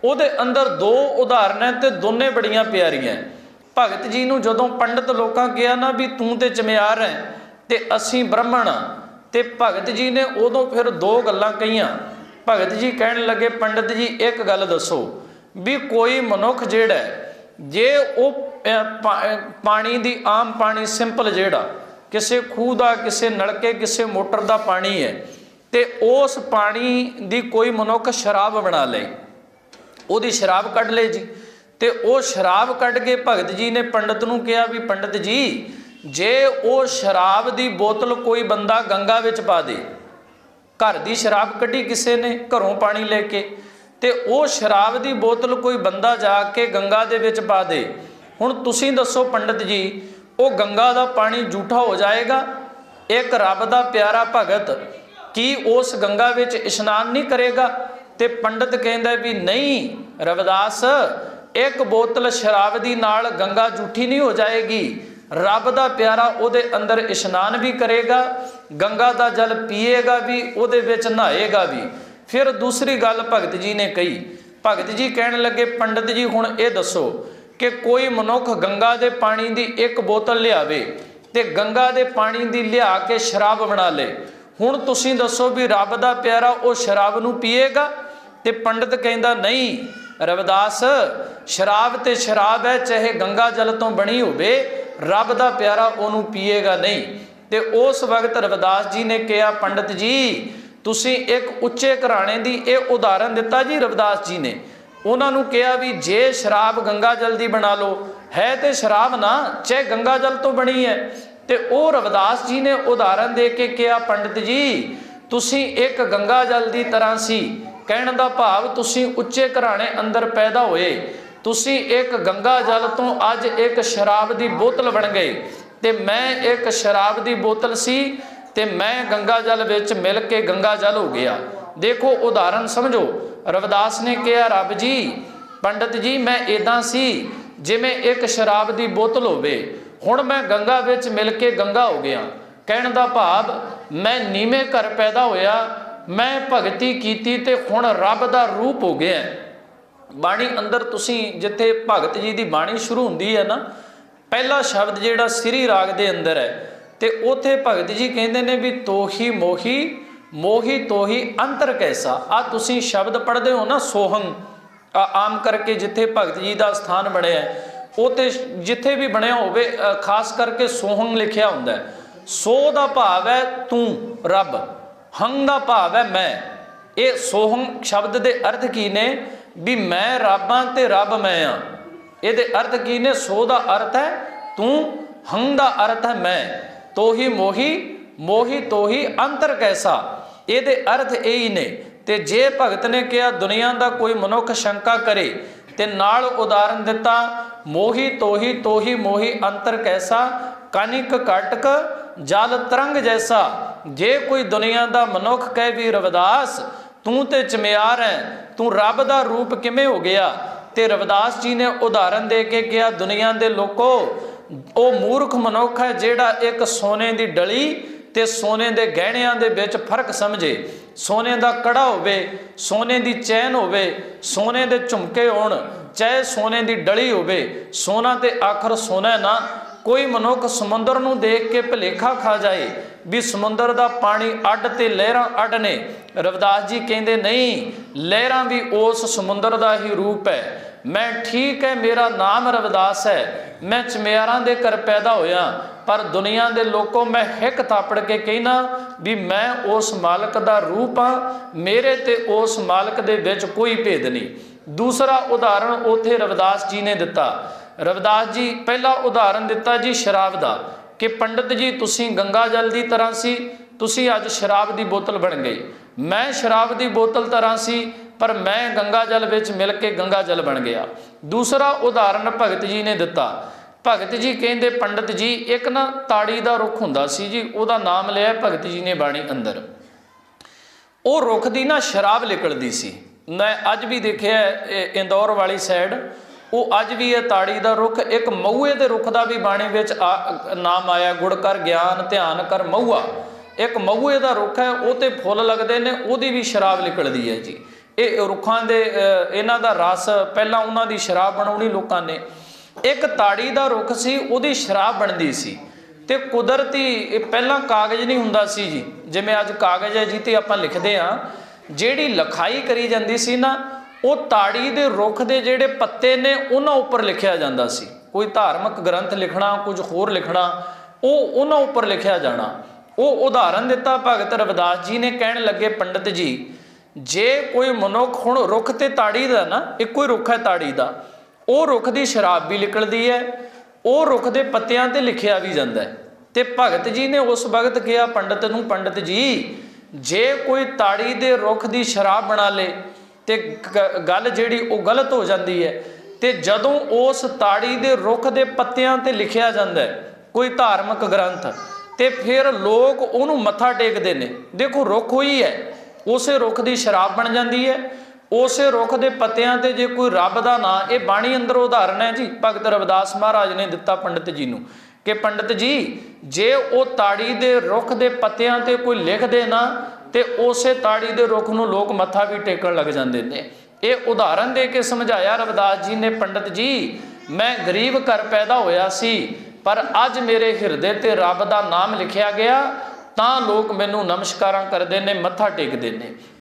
ਉਹਦੇ ਅੰਦਰ ਦੋ ਉਦਾਹਰਨਾਂ ਤੇ ਦੋਨੇ ਬੜੀਆਂ ਪਿਆਰੀਆਂ ਭਗਤ ਜੀ ਨੂੰ ਜਦੋਂ ਪੰਡਤ ਲੋਕਾਂ ਕਿਹਾ ਨਾ ਵੀ ਤੂੰ ਤੇ ਚਮਿਆਰ ਹੈ ਤੇ ਅਸੀਂ ਬ੍ਰਾਹਮਣ ਹਾਂ, ਤੇ ਭਗਤ ਜੀ ਨੇ ਉਦੋਂ ਫਿਰ ਦੋ ਗੱਲਾਂ ਕਹੀਆਂ। ਭਗਤ ਜੀ ਕਹਿਣ ਲੱਗੇ, ਪੰਡਤ ਜੀ, ਇੱਕ ਗੱਲ ਦੱਸੋ ਵੀ ਕੋਈ ਮਨੁੱਖ ਜਿਹੜਾ ਜੇ ਉਹ ਪਾਣੀ ਦੀ ਆਮ ਪਾਣੀ ਸਿੰਪਲ ਜਿਹੜਾ, ਕਿਸੇ ਖੂਹ ਦਾ, ਕਿਸੇ ਨਲਕੇ, ਕਿਸੇ ਮੋਟਰ ਦਾ ਪਾਣੀ ਹੈ ਤੇ ਉਸ ਪਾਣੀ ਦੀ ਕੋਈ ਮਨੁੱਖ ਸ਼ਰਾਬ ਬਣਾ ਲਏ। ਉਹਦੀ ਸ਼ਰਾਬ ਕੱਢ ਲਏ ਜੀ। ਤੇ ਉਹ ਸ਼ਰਾਬ ਕੱਢ ਕੇ ਭਗਤ ਜੀ ਨੇ ਪੰਡਤ ਨੂੰ ਕਿਹਾ ਵੀ, ਪੰਡਤ ਜੀ, ਜੇ ਉਹ ਸ਼ਰਾਬ ਦੀ ਬੋਤਲ ਕੋਈ ਬੰਦਾ ਗੰਗਾ ਵਿੱਚ ਪਾ ਦੇ, ਘਰ ਦੀ ਸ਼ਰਾਬ ਕੱਢੀ ਕਿਸੇ ਨੇ, ਘਰੋਂ ਪਾਣੀ ਲੈ ਕੇ, ਤੇ ਉਹ ਸ਼ਰਾਬ ਦੀ ਬੋਤਲ ਕੋਈ ਬੰਦਾ ਜਾ ਕੇ ਗੰਗਾ ਦੇ ਵਿੱਚ ਪਾ ਦੇ। ਹੁਣ ਤੁਸੀਂ ਦੱਸੋ ਪੰਡਤ ਜੀ, ਉਹ ਗੰਗਾ ਦਾ ਪਾਣੀ ਝੂਠਾ ਹੋ ਜਾਏਗਾ? ਇੱਕ ਰੱਬ ਦਾ ਪਿਆਰਾ ਭਗਤ ਕੀ ਉਸ ਗੰਗਾ ਵਿੱਚ ਇਸ਼ਨਾਨ ਨਹੀਂ ਕਰੇਗਾ? ਤੇ ਪੰਡਤ ਕਹਿੰਦਾ ਵੀ ਨਹੀਂ, ਰਵਿਦਾਸ, ਇੱਕ ਬੋਤਲ ਸ਼ਰਾਬ ਦੀ ਨਾਲ ਗੰਗਾ ਝੂਠੀ ਨਹੀਂ ਹੋ ਜਾਏਗੀ। ਰੱਬ ਦਾ ਪਿਆਰਾ ਉਹਦੇ ਅੰਦਰ ਇਸ਼ਨਾਨ ਵੀ ਕਰੇਗਾ, ਗੰਗਾ ਦਾ ਜਲ ਪੀਏਗਾ ਵੀ, ਉਹਦੇ ਵਿੱਚ ਨਹਾਏਗਾ ਵੀ। ਫਿਰ ਦੂਸਰੀ ਗੱਲ ਭਗਤ ਜੀ ਨੇ ਕਹੀ। ਭਗਤ ਜੀ ਕਹਿਣ ਲੱਗੇ, ਪੰਡਤ ਜੀ ਹੁਣ ਇਹ ਦੱਸੋ ਕਿ ਕੋਈ ਮਨੁੱਖ ਗੰਗਾ ਦੇ ਪਾਣੀ ਦੀ ਇੱਕ ਬੋਤਲ ਲਿਆਵੇ ਤੇ ਗੰਗਾ ਦੇ ਪਾਣੀ ਦੀ ਲਿਆ ਕੇ ਸ਼ਰਾਬ ਬਣਾ ਲੇ। ਹੁਣ ਤੁਸੀਂ ਦੱਸੋ ਵੀ ਰੱਬ ਦਾ ਪਿਆਰਾ ਉਹ ਸ਼ਰਾਬ ਨੂੰ ਪੀਏਗਾ? ਤੇ ਪੰਡਤ ਕਹਿੰਦਾ, ਨਹੀਂ, ਰਵਿਦਾਸ, ਸ਼ਰਾਬ ਤੇ ਸ਼ਰਾਬ ਹੈ, ਚਾਹੇ ਗੰਗਾ ਜਲ ਤੋਂ ਬਣੀ ਹੋਵੇ, ਰੱਬ ਦਾ ਪਿਆਰਾ ਉਹਨੂੰ ਪੀਏਗਾ ਨਹੀਂ। ਤੇ ਉਸ ਵਕਤ ਰਵਿਦਾਸ ਜੀ ਨੇ ਕਿਹਾ, ਪੰਡਤ ਜੀ, ਤੁਸੀਂ ਇੱਕ ਉੱਚੇ ਘਰਾਣੇ ਦੀ ਇਹ ਉਦਾਹਰਨ ਦਿੱਤਾ ਜੀ ਰਵਿਦਾਸ ਜੀ ਨੇ। ਉਹਨਾਂ ਨੂੰ ਕਿਹਾ ਵੀ, ਜੇ ਸ਼ਰਾਬ ਗੰਗਾ ਜਲ ਦੀ ਬਣਾ ਲਓ, ਹੈ ਤੇ ਸ਼ਰਾਬ ਨਾ, ਚਾਹੇ ਗੰਗਾ ਜਲ ਤੋਂ ਬਣੀ ਹੈ। ਤੇ ਉਹ ਰਵਿਦਾਸ ਜੀ ਨੇ ਉਦਾਹਰਨ ਦੇ ਕੇ ਕਿਹਾ, ਪੰਡਤ ਜੀ, ਤੁਸੀਂ ਇੱਕ ਗੰਗਾ ਜਲ ਦੀ ਤਰ੍ਹਾਂ ਸੀ। ਕਹਿਣ ਦਾ ਭਾਵ ਤੁਸੀਂ ਉੱਚੇ ਘਰਾਣੇ ਅੰਦਰ ਪੈਦਾ ਹੋਏ। ਤੁਸੀਂ ਇੱਕ ਗੰਗਾ ਜਲ ਤੋਂ ਅੱਜ ਇੱਕ ਸ਼ਰਾਬ ਦੀ ਬੋਤਲ ਬਣ ਗਏ। ਤੇ ਮੈਂ ਇੱਕ ਸ਼ਰਾਬ ਦੀ ਬੋਤਲ ਸੀ ਤੇ ਮੈਂ ਗੰਗਾ ਜਲ ਵਿੱਚ ਮਿਲ ਕੇ ਗੰਗਾ ਜਲ ਹੋ ਗਿਆ। ਦੇਖੋ, ਉਦਾਹਰਨ ਸਮਝੋ। ਰਵਿਦਾਸ ਨੇ ਕਿਹਾ, ਰੱਬ ਜੀ, ਪੰਡਤ ਜੀ, ਮੈਂ ਇਦਾਂ ਸੀ, ਜਿਵੇਂ ਇੱਕ ਸ਼ਰਾਬ ਦੀ ਬੋਤਲ ਹੋਵੇ। ਹੁਣ ਮੈਂ ਗੰਗਾ ਵਿੱਚ ਮਿਲ ਕੇ ਗੰਗਾ ਹੋ ਗਿਆ। ਕਹਿਣ ਦਾ ਭਾਵ, ਮੈਂ ਨੀਵੇਂ ਘਰ ਪੈਦਾ ਹੋਇਆ, ਮੈਂ ਭਗਤੀ ਕੀਤੀ ਤੇ ਹੁਣ ਰੱਬ ਦਾ ਰੂਪ ਹੋ ਗਿਆ। ਬਾਣੀ ਅੰਦਰ ਤੁਸੀਂ ਜਿੱਥੇ ਭਗਤ ਜੀ ਦੀ ਬਾਣੀ ਸ਼ੁਰੂ ਹੁੰਦੀ ਹੈ ਨਾ, ਪਹਿਲਾ ਸ਼ਬਦ ਜਿਹੜਾ ਸ੍ਰੀ ਰਾਗ ਦੇ ਅੰਦਰ ਹੈ ਤੇ ਉਥੇ ਭਗਤ ਜੀ ਕਹਿੰਦੇ ਨੇ ਵੀ ਤੋਹੀ ਮੋਹੀ ਮੋਹੀ ਤੋਹੀ ਅੰਤਰ ਕੈਸਾ? ਆ ਤੁਸੀਂ ਸ਼ਬਦ ਪੜ੍ਹਦੇ ਹੋ ਨਾ ਸੋਹੰ ਆ ਆਮ ਕਰਕੇ ਜਿੱਥੇ ਭਗਤ ਜੀ ਦਾ ਸਥਾਨ ਬਣਿਆ ਹੈ। ਉਹ ਤੇ ਜਿੱਥੇ ਵੀ ਬਣਿਆ ਹੋਵੇ ਖਾਸ ਕਰਕੇ ਸੋਹੰ ਲਿਖਿਆ ਹੁੰਦਾ ਹੈ। ਸੋ ਦਾ ਭਾਵ ਹੈ ਤੂੰ, ਰੱਬ। ਹੰਗ ਦਾ ਭਾਵ ਹੈ ਮੈਂ। ਇਹ ਸੋਹੰ ਸ਼ਬਦ ਦੇ ਅਰਥ ਕੀ ਨੇ? ਵੀ ਮੈਂ ਰੱਬਾਂ ਤੇ ਰੱਬ ਮੈਂ ਆ। ਇਹਦੇ ਅਰਥ ਕੀ ਨੇ? ਸੋ ਦਾ ਅਰਥ ਹੈ ਤੂੰ, ਹੰਗ ਦਾ ਅਰਥ ਹੈ ਮੈਂ। ਤੋਹੀ ਮੋਹੀ ਮੋਹੀ ਤੋਹੀ, ਅੰਤਰ ਕੈਸਾ? ਇਹਦੇ ਅਰਥ ਇਹ ਹੀ ਨੇ। ਤੇ ਜੇ ਭਗਤ ਨੇ ਕਿਹਾ ਦੁਨੀਆ ਦਾ ਕੋਈ ਮਨੁੱਖ ਸ਼ੰਕਾ ਕਰੇ ਤੇ ਨਾਲ ਉਦਾਹਰਨ ਦਿੱਤਾ, ਮੋਹੀ ਤੋਹੀ ਤੋਹੀ ਮੋਹੀ ਅੰਤਰ ਕੈਸਾ, ਕਨਿਕ ਕਟਕ ਜਲ ਤਰੰਗ ਜੈਸਾ। ਜੇ ਕੋਈ ਦੁਨੀਆ ਦਾ ਮਨੁੱਖ ਕਹਿ ਵੀ, ਰਵਿਦਾਸ, ਤੂੰ ਤੇ ਚਮਿਆਰ ਹੈ ਤੂੰ ਰੱਬ ਦਾ ਰੂਪ ਕਿਵੇਂ ਹੋ ਗਿਆ? ਤੇ ਰਵਿਦਾਸ ਜੀ ਨੇ ਉਦਾਹਰਨ ਦੇ ਕੇ ਕਿਹਾ, ਦੁਨੀਆ ਦੇ ਲੋਕੋ, ਉਹ ਮੂਰਖ ਮਨੁੱਖ ਹੈ ਜਿਹੜਾ ਇੱਕ ਸੋਨੇ ਦੀ ਡਲੀ ਤੇ ਸੋਨੇ ਦੇ ਗਹਿਣਿਆਂ ਦੇ ਵਿੱਚ ਫ਼ਰਕ ਸਮਝੇ। ਸੋਨੇ ਦਾ ਕੜਾ ਹੋਵੇ, ਸੋਨੇ ਦੀ ਚੈਨ ਹੋਵੇ, ਸੋਨੇ ਦੇ ਝੁਮਕੇ ਹੋਣ, ਚਾਹੇ ਸੋਨੇ ਦੀ ਡਲੀ ਹੋਵੇ, ਸੋਨਾ ਤੇ ਆਖਰ ਸੋਨਾ ਨਾ। ਕੋਈ ਮਨੁੱਖ ਸਮੁੰਦਰ ਨੂੰ ਦੇਖ ਕੇ ਭਲੇਖਾ ਖਾ ਜਾਏ ਵੀ ਸਮੁੰਦਰ ਦਾ ਪਾਣੀ ਅੱਡ ਤੇ ਲਹਿਰਾਂ ਅੱਡ ਨੇ। ਰਵਿਦਾਸ ਜੀ ਕਹਿੰਦੇ, ਨਹੀਂ, ਲਹਿਰਾਂ ਵੀ ਉਸ ਸਮੁੰਦਰ ਦਾ ਹੀ ਰੂਪ ਹੈ। ਮੈਂ ਠੀਕ ਹੈ, ਮੇਰਾ ਨਾਮ ਰਵਿਦਾਸ ਹੈ। ਮੈਂ ਚਮਿਆਰਾਂ ਦੇ ਘਰ ਪੈਦਾ ਹੋਇਆ, ਪਰ ਦੁਨੀਆ ਦੇ ਲੋਕੋ ਮੈਂ ਹਿੱਕ ਥਾਪੜ ਕੇ ਕਹਿਣਾ ਵੀ ਮੈਂ ਉਸ ਮਾਲਕ ਦਾ ਰੂਪ ਆ ਮੇਰੇ ਤੇ ਉਸ ਮਾਲਕ ਦੇ ਵਿੱਚ ਕੋਈ ਭੇਦ ਨਹੀਂ। ਦੂਸਰਾ ਉਦਾਹਰਣ ਉਥੇ ਰਵਿਦਾਸ ਜੀ ਨੇ ਦਿੱਤਾ। ਰਵਿਦਾਸ ਜੀ, ਪਹਿਲਾ ਉਦਾਹਰਣ ਦਿੱਤਾ ਜੀ ਸ਼ਰਾਬ ਦਾ ਕਿ ਪੰਡਤ ਜੀ, ਤੁਸੀਂ ਗੰਗਾ ਜਲ ਦੀ ਤਰ੍ਹਾਂ ਸੀ, ਤੁਸੀਂ ਅੱਜ ਸ਼ਰਾਬ ਦੀ ਬੋਤਲ ਬਣ ਗਈ ਮੈਂ ਸ਼ਰਾਬ ਦੀ ਬੋਤਲ ਤਰ੍ਹਾਂ ਸੀ ਪਰ ਮੈਂ ਗੰਗਾ ਜਲ ਵਿੱਚ ਮਿਲ ਕੇ ਗੰਗਾ ਜਲ ਬਣ ਗਿਆ। ਦੂਸਰਾ ਉਦਾਹਰਨ ਭਗਤ ਜੀ ਨੇ ਦਿੱਤਾ। ਭਗਤ ਜੀ ਕਹਿੰਦੇ, ਪੰਡਤ ਜੀ, ਇੱਕ ਨਾ ਤਾੜੀ ਦਾ ਰੁੱਖ ਹੁੰਦਾ ਸੀ ਜੀ, ਉਹਦਾ ਨਾਮ ਲਿਆ ਭਗਤ ਜੀ ਨੇ ਬਾਣੀ ਅੰਦਰ। ਉਹ ਰੁੱਖ ਦੀ ਨਾ ਸ਼ਰਾਬ ਨਿਕਲਦੀ ਸੀ। ਮੈਂ ਅੱਜ ਵੀ ਦੇਖਿਆ ਇਹ ਇੰਦੌਰ ਵਾਲੀ ਸਾਈਡ, ਉਹ ਅੱਜ ਵੀ ਇਹ ਤਾੜੀ ਦਾ ਰੁੱਖ, ਇੱਕ ਮਊਏ ਦੇ ਰੁੱਖ ਦਾ ਵੀ ਬਾਣੀ ਵਿੱਚ ਆ- ਨਾਮ ਆਇਆ, ਗੁੜ ਕਰ ਗਿਆਨ, ਧਿਆਨ ਕਰ ਮਊਆ। ਇੱਕ ਮਊਏ ਦਾ ਰੁੱਖ ਹੈ, ਉਹ ਤੇ ਫੁੱਲ ਲੱਗਦੇ ਨੇ, ਉਹਦੀ ਵੀ ਸ਼ਰਾਬ ਨਿਕਲਦੀ ਹੈ ਜੀ। ਇਹ ਰੁੱਖਾਂ ਦੇ ਇਹਨਾਂ ਦਾ ਰਸ ਪਹਿਲਾਂ ਉਹਨਾਂ ਦੀ ਸ਼ਰਾਬ ਬਣਾਉਣੀ ਲੋਕਾਂ ਨੇ। ਇੱਕ ਤਾੜੀ ਦਾ ਰੁੱਖ ਸੀ, ਉਹਦੀ ਸ਼ਰਾਬ ਬਣਦੀ ਸੀ। ਤੇ ਕੁਦਰਤੀ, ਇਹ ਪਹਿਲਾਂ ਕਾਗਜ਼ ਨਹੀਂ ਹੁੰਦਾ ਸੀ ਜੀ। ਜਿਵੇਂ ਅੱਜ ਕਾਗਜ਼ ਹੈ ਜੀ ਤੇ ਆਪਾਂ ਲਿਖਦੇ ਆ ਜਿਹੜੀ ਲਿਖਾਈ ਕਰੀ ਜਾਂਦੀ ਸੀ ਨਾ, ਉਹ ਤਾੜੀ ਦੇ ਰੁੱਖ ਦੇ ਜਿਹੜੇ ਪੱਤੇ ਨੇ, ਉਹਨਾਂ ਉੱਪਰ ਲਿਖਿਆ ਜਾਂਦਾ ਸੀ। ਕੋਈ ਧਾਰਮਿਕ ਗ੍ਰੰਥ ਲਿਖਣਾ, ਕੁਝ ਹੋਰ ਲਿਖਣਾ, ਉਹ ਉਹਨਾਂ ਉੱਪਰ ਲਿਖਿਆ ਜਾਣਾ। ਉਹ ਉਦਾਹਰਨ ਦਿੱਤਾ, ਭਗਤ ਰਵਿਦਾਸ ਜੀ ਨੇ ਕਹਿਣ ਲੱਗੇ ਪੰਡਤ ਜੀ ਜੇ ਕੋਈ ਮਨੁੱਖ ਹੁਣ ਰੁੱਖ ਤੇ ਤਾੜੀ ਦਾ ਨਾ, ਇੱਕੋ ਹੀ ਰੁੱਖ ਹੈ ਤਾੜੀ ਦਾ, ਉਹ ਰੁੱਖ ਦੀ ਸ਼ਰਾਬ ਵੀ ਨਿਕਲਦੀ ਹੈ, ਉਹ ਰੁੱਖ ਦੇ ਪੱਤਿਆਂ ਤੇ ਲਿਖਿਆ ਵੀ ਜਾਂਦਾ ਹੈ। ਤੇ ਭਗਤ ਜੀ ਨੇ ਉਸ ਵਕਤ ਕਿਹਾ, ਪੰਡਤ ਨੂੰ, ਪੰਡਤ ਜੀ, ਜੇ ਕੋਈ ਤਾੜੀ ਦੇ ਰੁੱਖ ਦੀ ਸ਼ਰਾਬ ਬਣਾ ਲੇ, ਤੇ ਗੱਲ ਜਿਹੜੀ ਉਹ ਗਲਤ ਹੋ ਜਾਂਦੀ ਹੈ, ਤੇ ਜਦੋਂ ਉਸ ਤਾੜੀ ਦੇ ਰੁੱਖ ਦੇ ਪੱਤਿਆਂ ਤੇ ਲਿਖਿਆ ਜਾਂਦਾ ਹੈ, ਕੋਈ ਧਾਰਮਿਕ ਗ੍ਰੰਥ, ਤੇ ਫਿਰ ਲੋਕ ਉਹਨੂੰ ਮੱਥਾ ਟੇਕਦੇ ਨੇ। ਦੇਖੋ, ਰੁੱਖ ਹੋਈ ਹੈ ਉਸੇ ਰੁੱਖ ਦੀ ਸ਼ਰਾਬ ਬਣ ਜਾਂਦੀ ਹੈ। ਉਸੇ ਰੁੱਖ ਦੇ ਪੱਤਿਆਂ ਤੇ ਜੇ ਕੋਈ ਰੱਬ ਦਾ ਨਾਂ, ਇਹ ਬਾਣੀ ਅੰਦਰ ਉਦਾਹਰਣ ਹੈ ਜੀ, ਭਗਤ ਰਵਿਦਾਸ ਮਹਾਰਾਜ ਨੇ ਦਿੱਤਾ ਪੰਡਤ ਜੀ ਨੂੰ ਕਿ ਪੰਡਤ ਜੀ, ਜੇ ਉਹ ਤਾੜੀ ਦੇ ਰੁੱਖ ਦੇ ਪੱਤਿਆਂ ਤੇ ਕੋਈ ਲਿਖ ਦੇ ਨਾ, ਤੇ ਉਸੇ ਤਾੜੀ ਦੇ ਰੁੱਖ ਨੂੰ ਲੋਕ ਮੱਥਾ ਵੀ ਟੇਕਣ ਲੱਗ ਜਾਂਦੇ ਨੇ। ਇਹ ਉਦਾਹਰਣ ਦੇ ਕੇ ਸਮਝਾਇਆ ਰਵਿਦਾਸ ਜੀ ਨੇ, ਪੰਡਤ ਜੀ, ਮੈਂ ਗਰੀਬ ਘਰ ਪੈਦਾ ਹੋਇਆ ਸੀ, ਪਰ ਅੱਜ ਮੇਰੇ ਹਿਰਦੇ ਤੇ ਰੱਬ ਦਾ ਨਾਮ ਲਿਖਿਆ ਗਿਆ ਤਾਂ ਲੋਕ ਮੈਨੂੰ ਨਮਸਕਾਰਾਂ ਕਰਦੇ ਨੇ ਮੱਥਾ ਟੇਕਦੇ ਨੇ।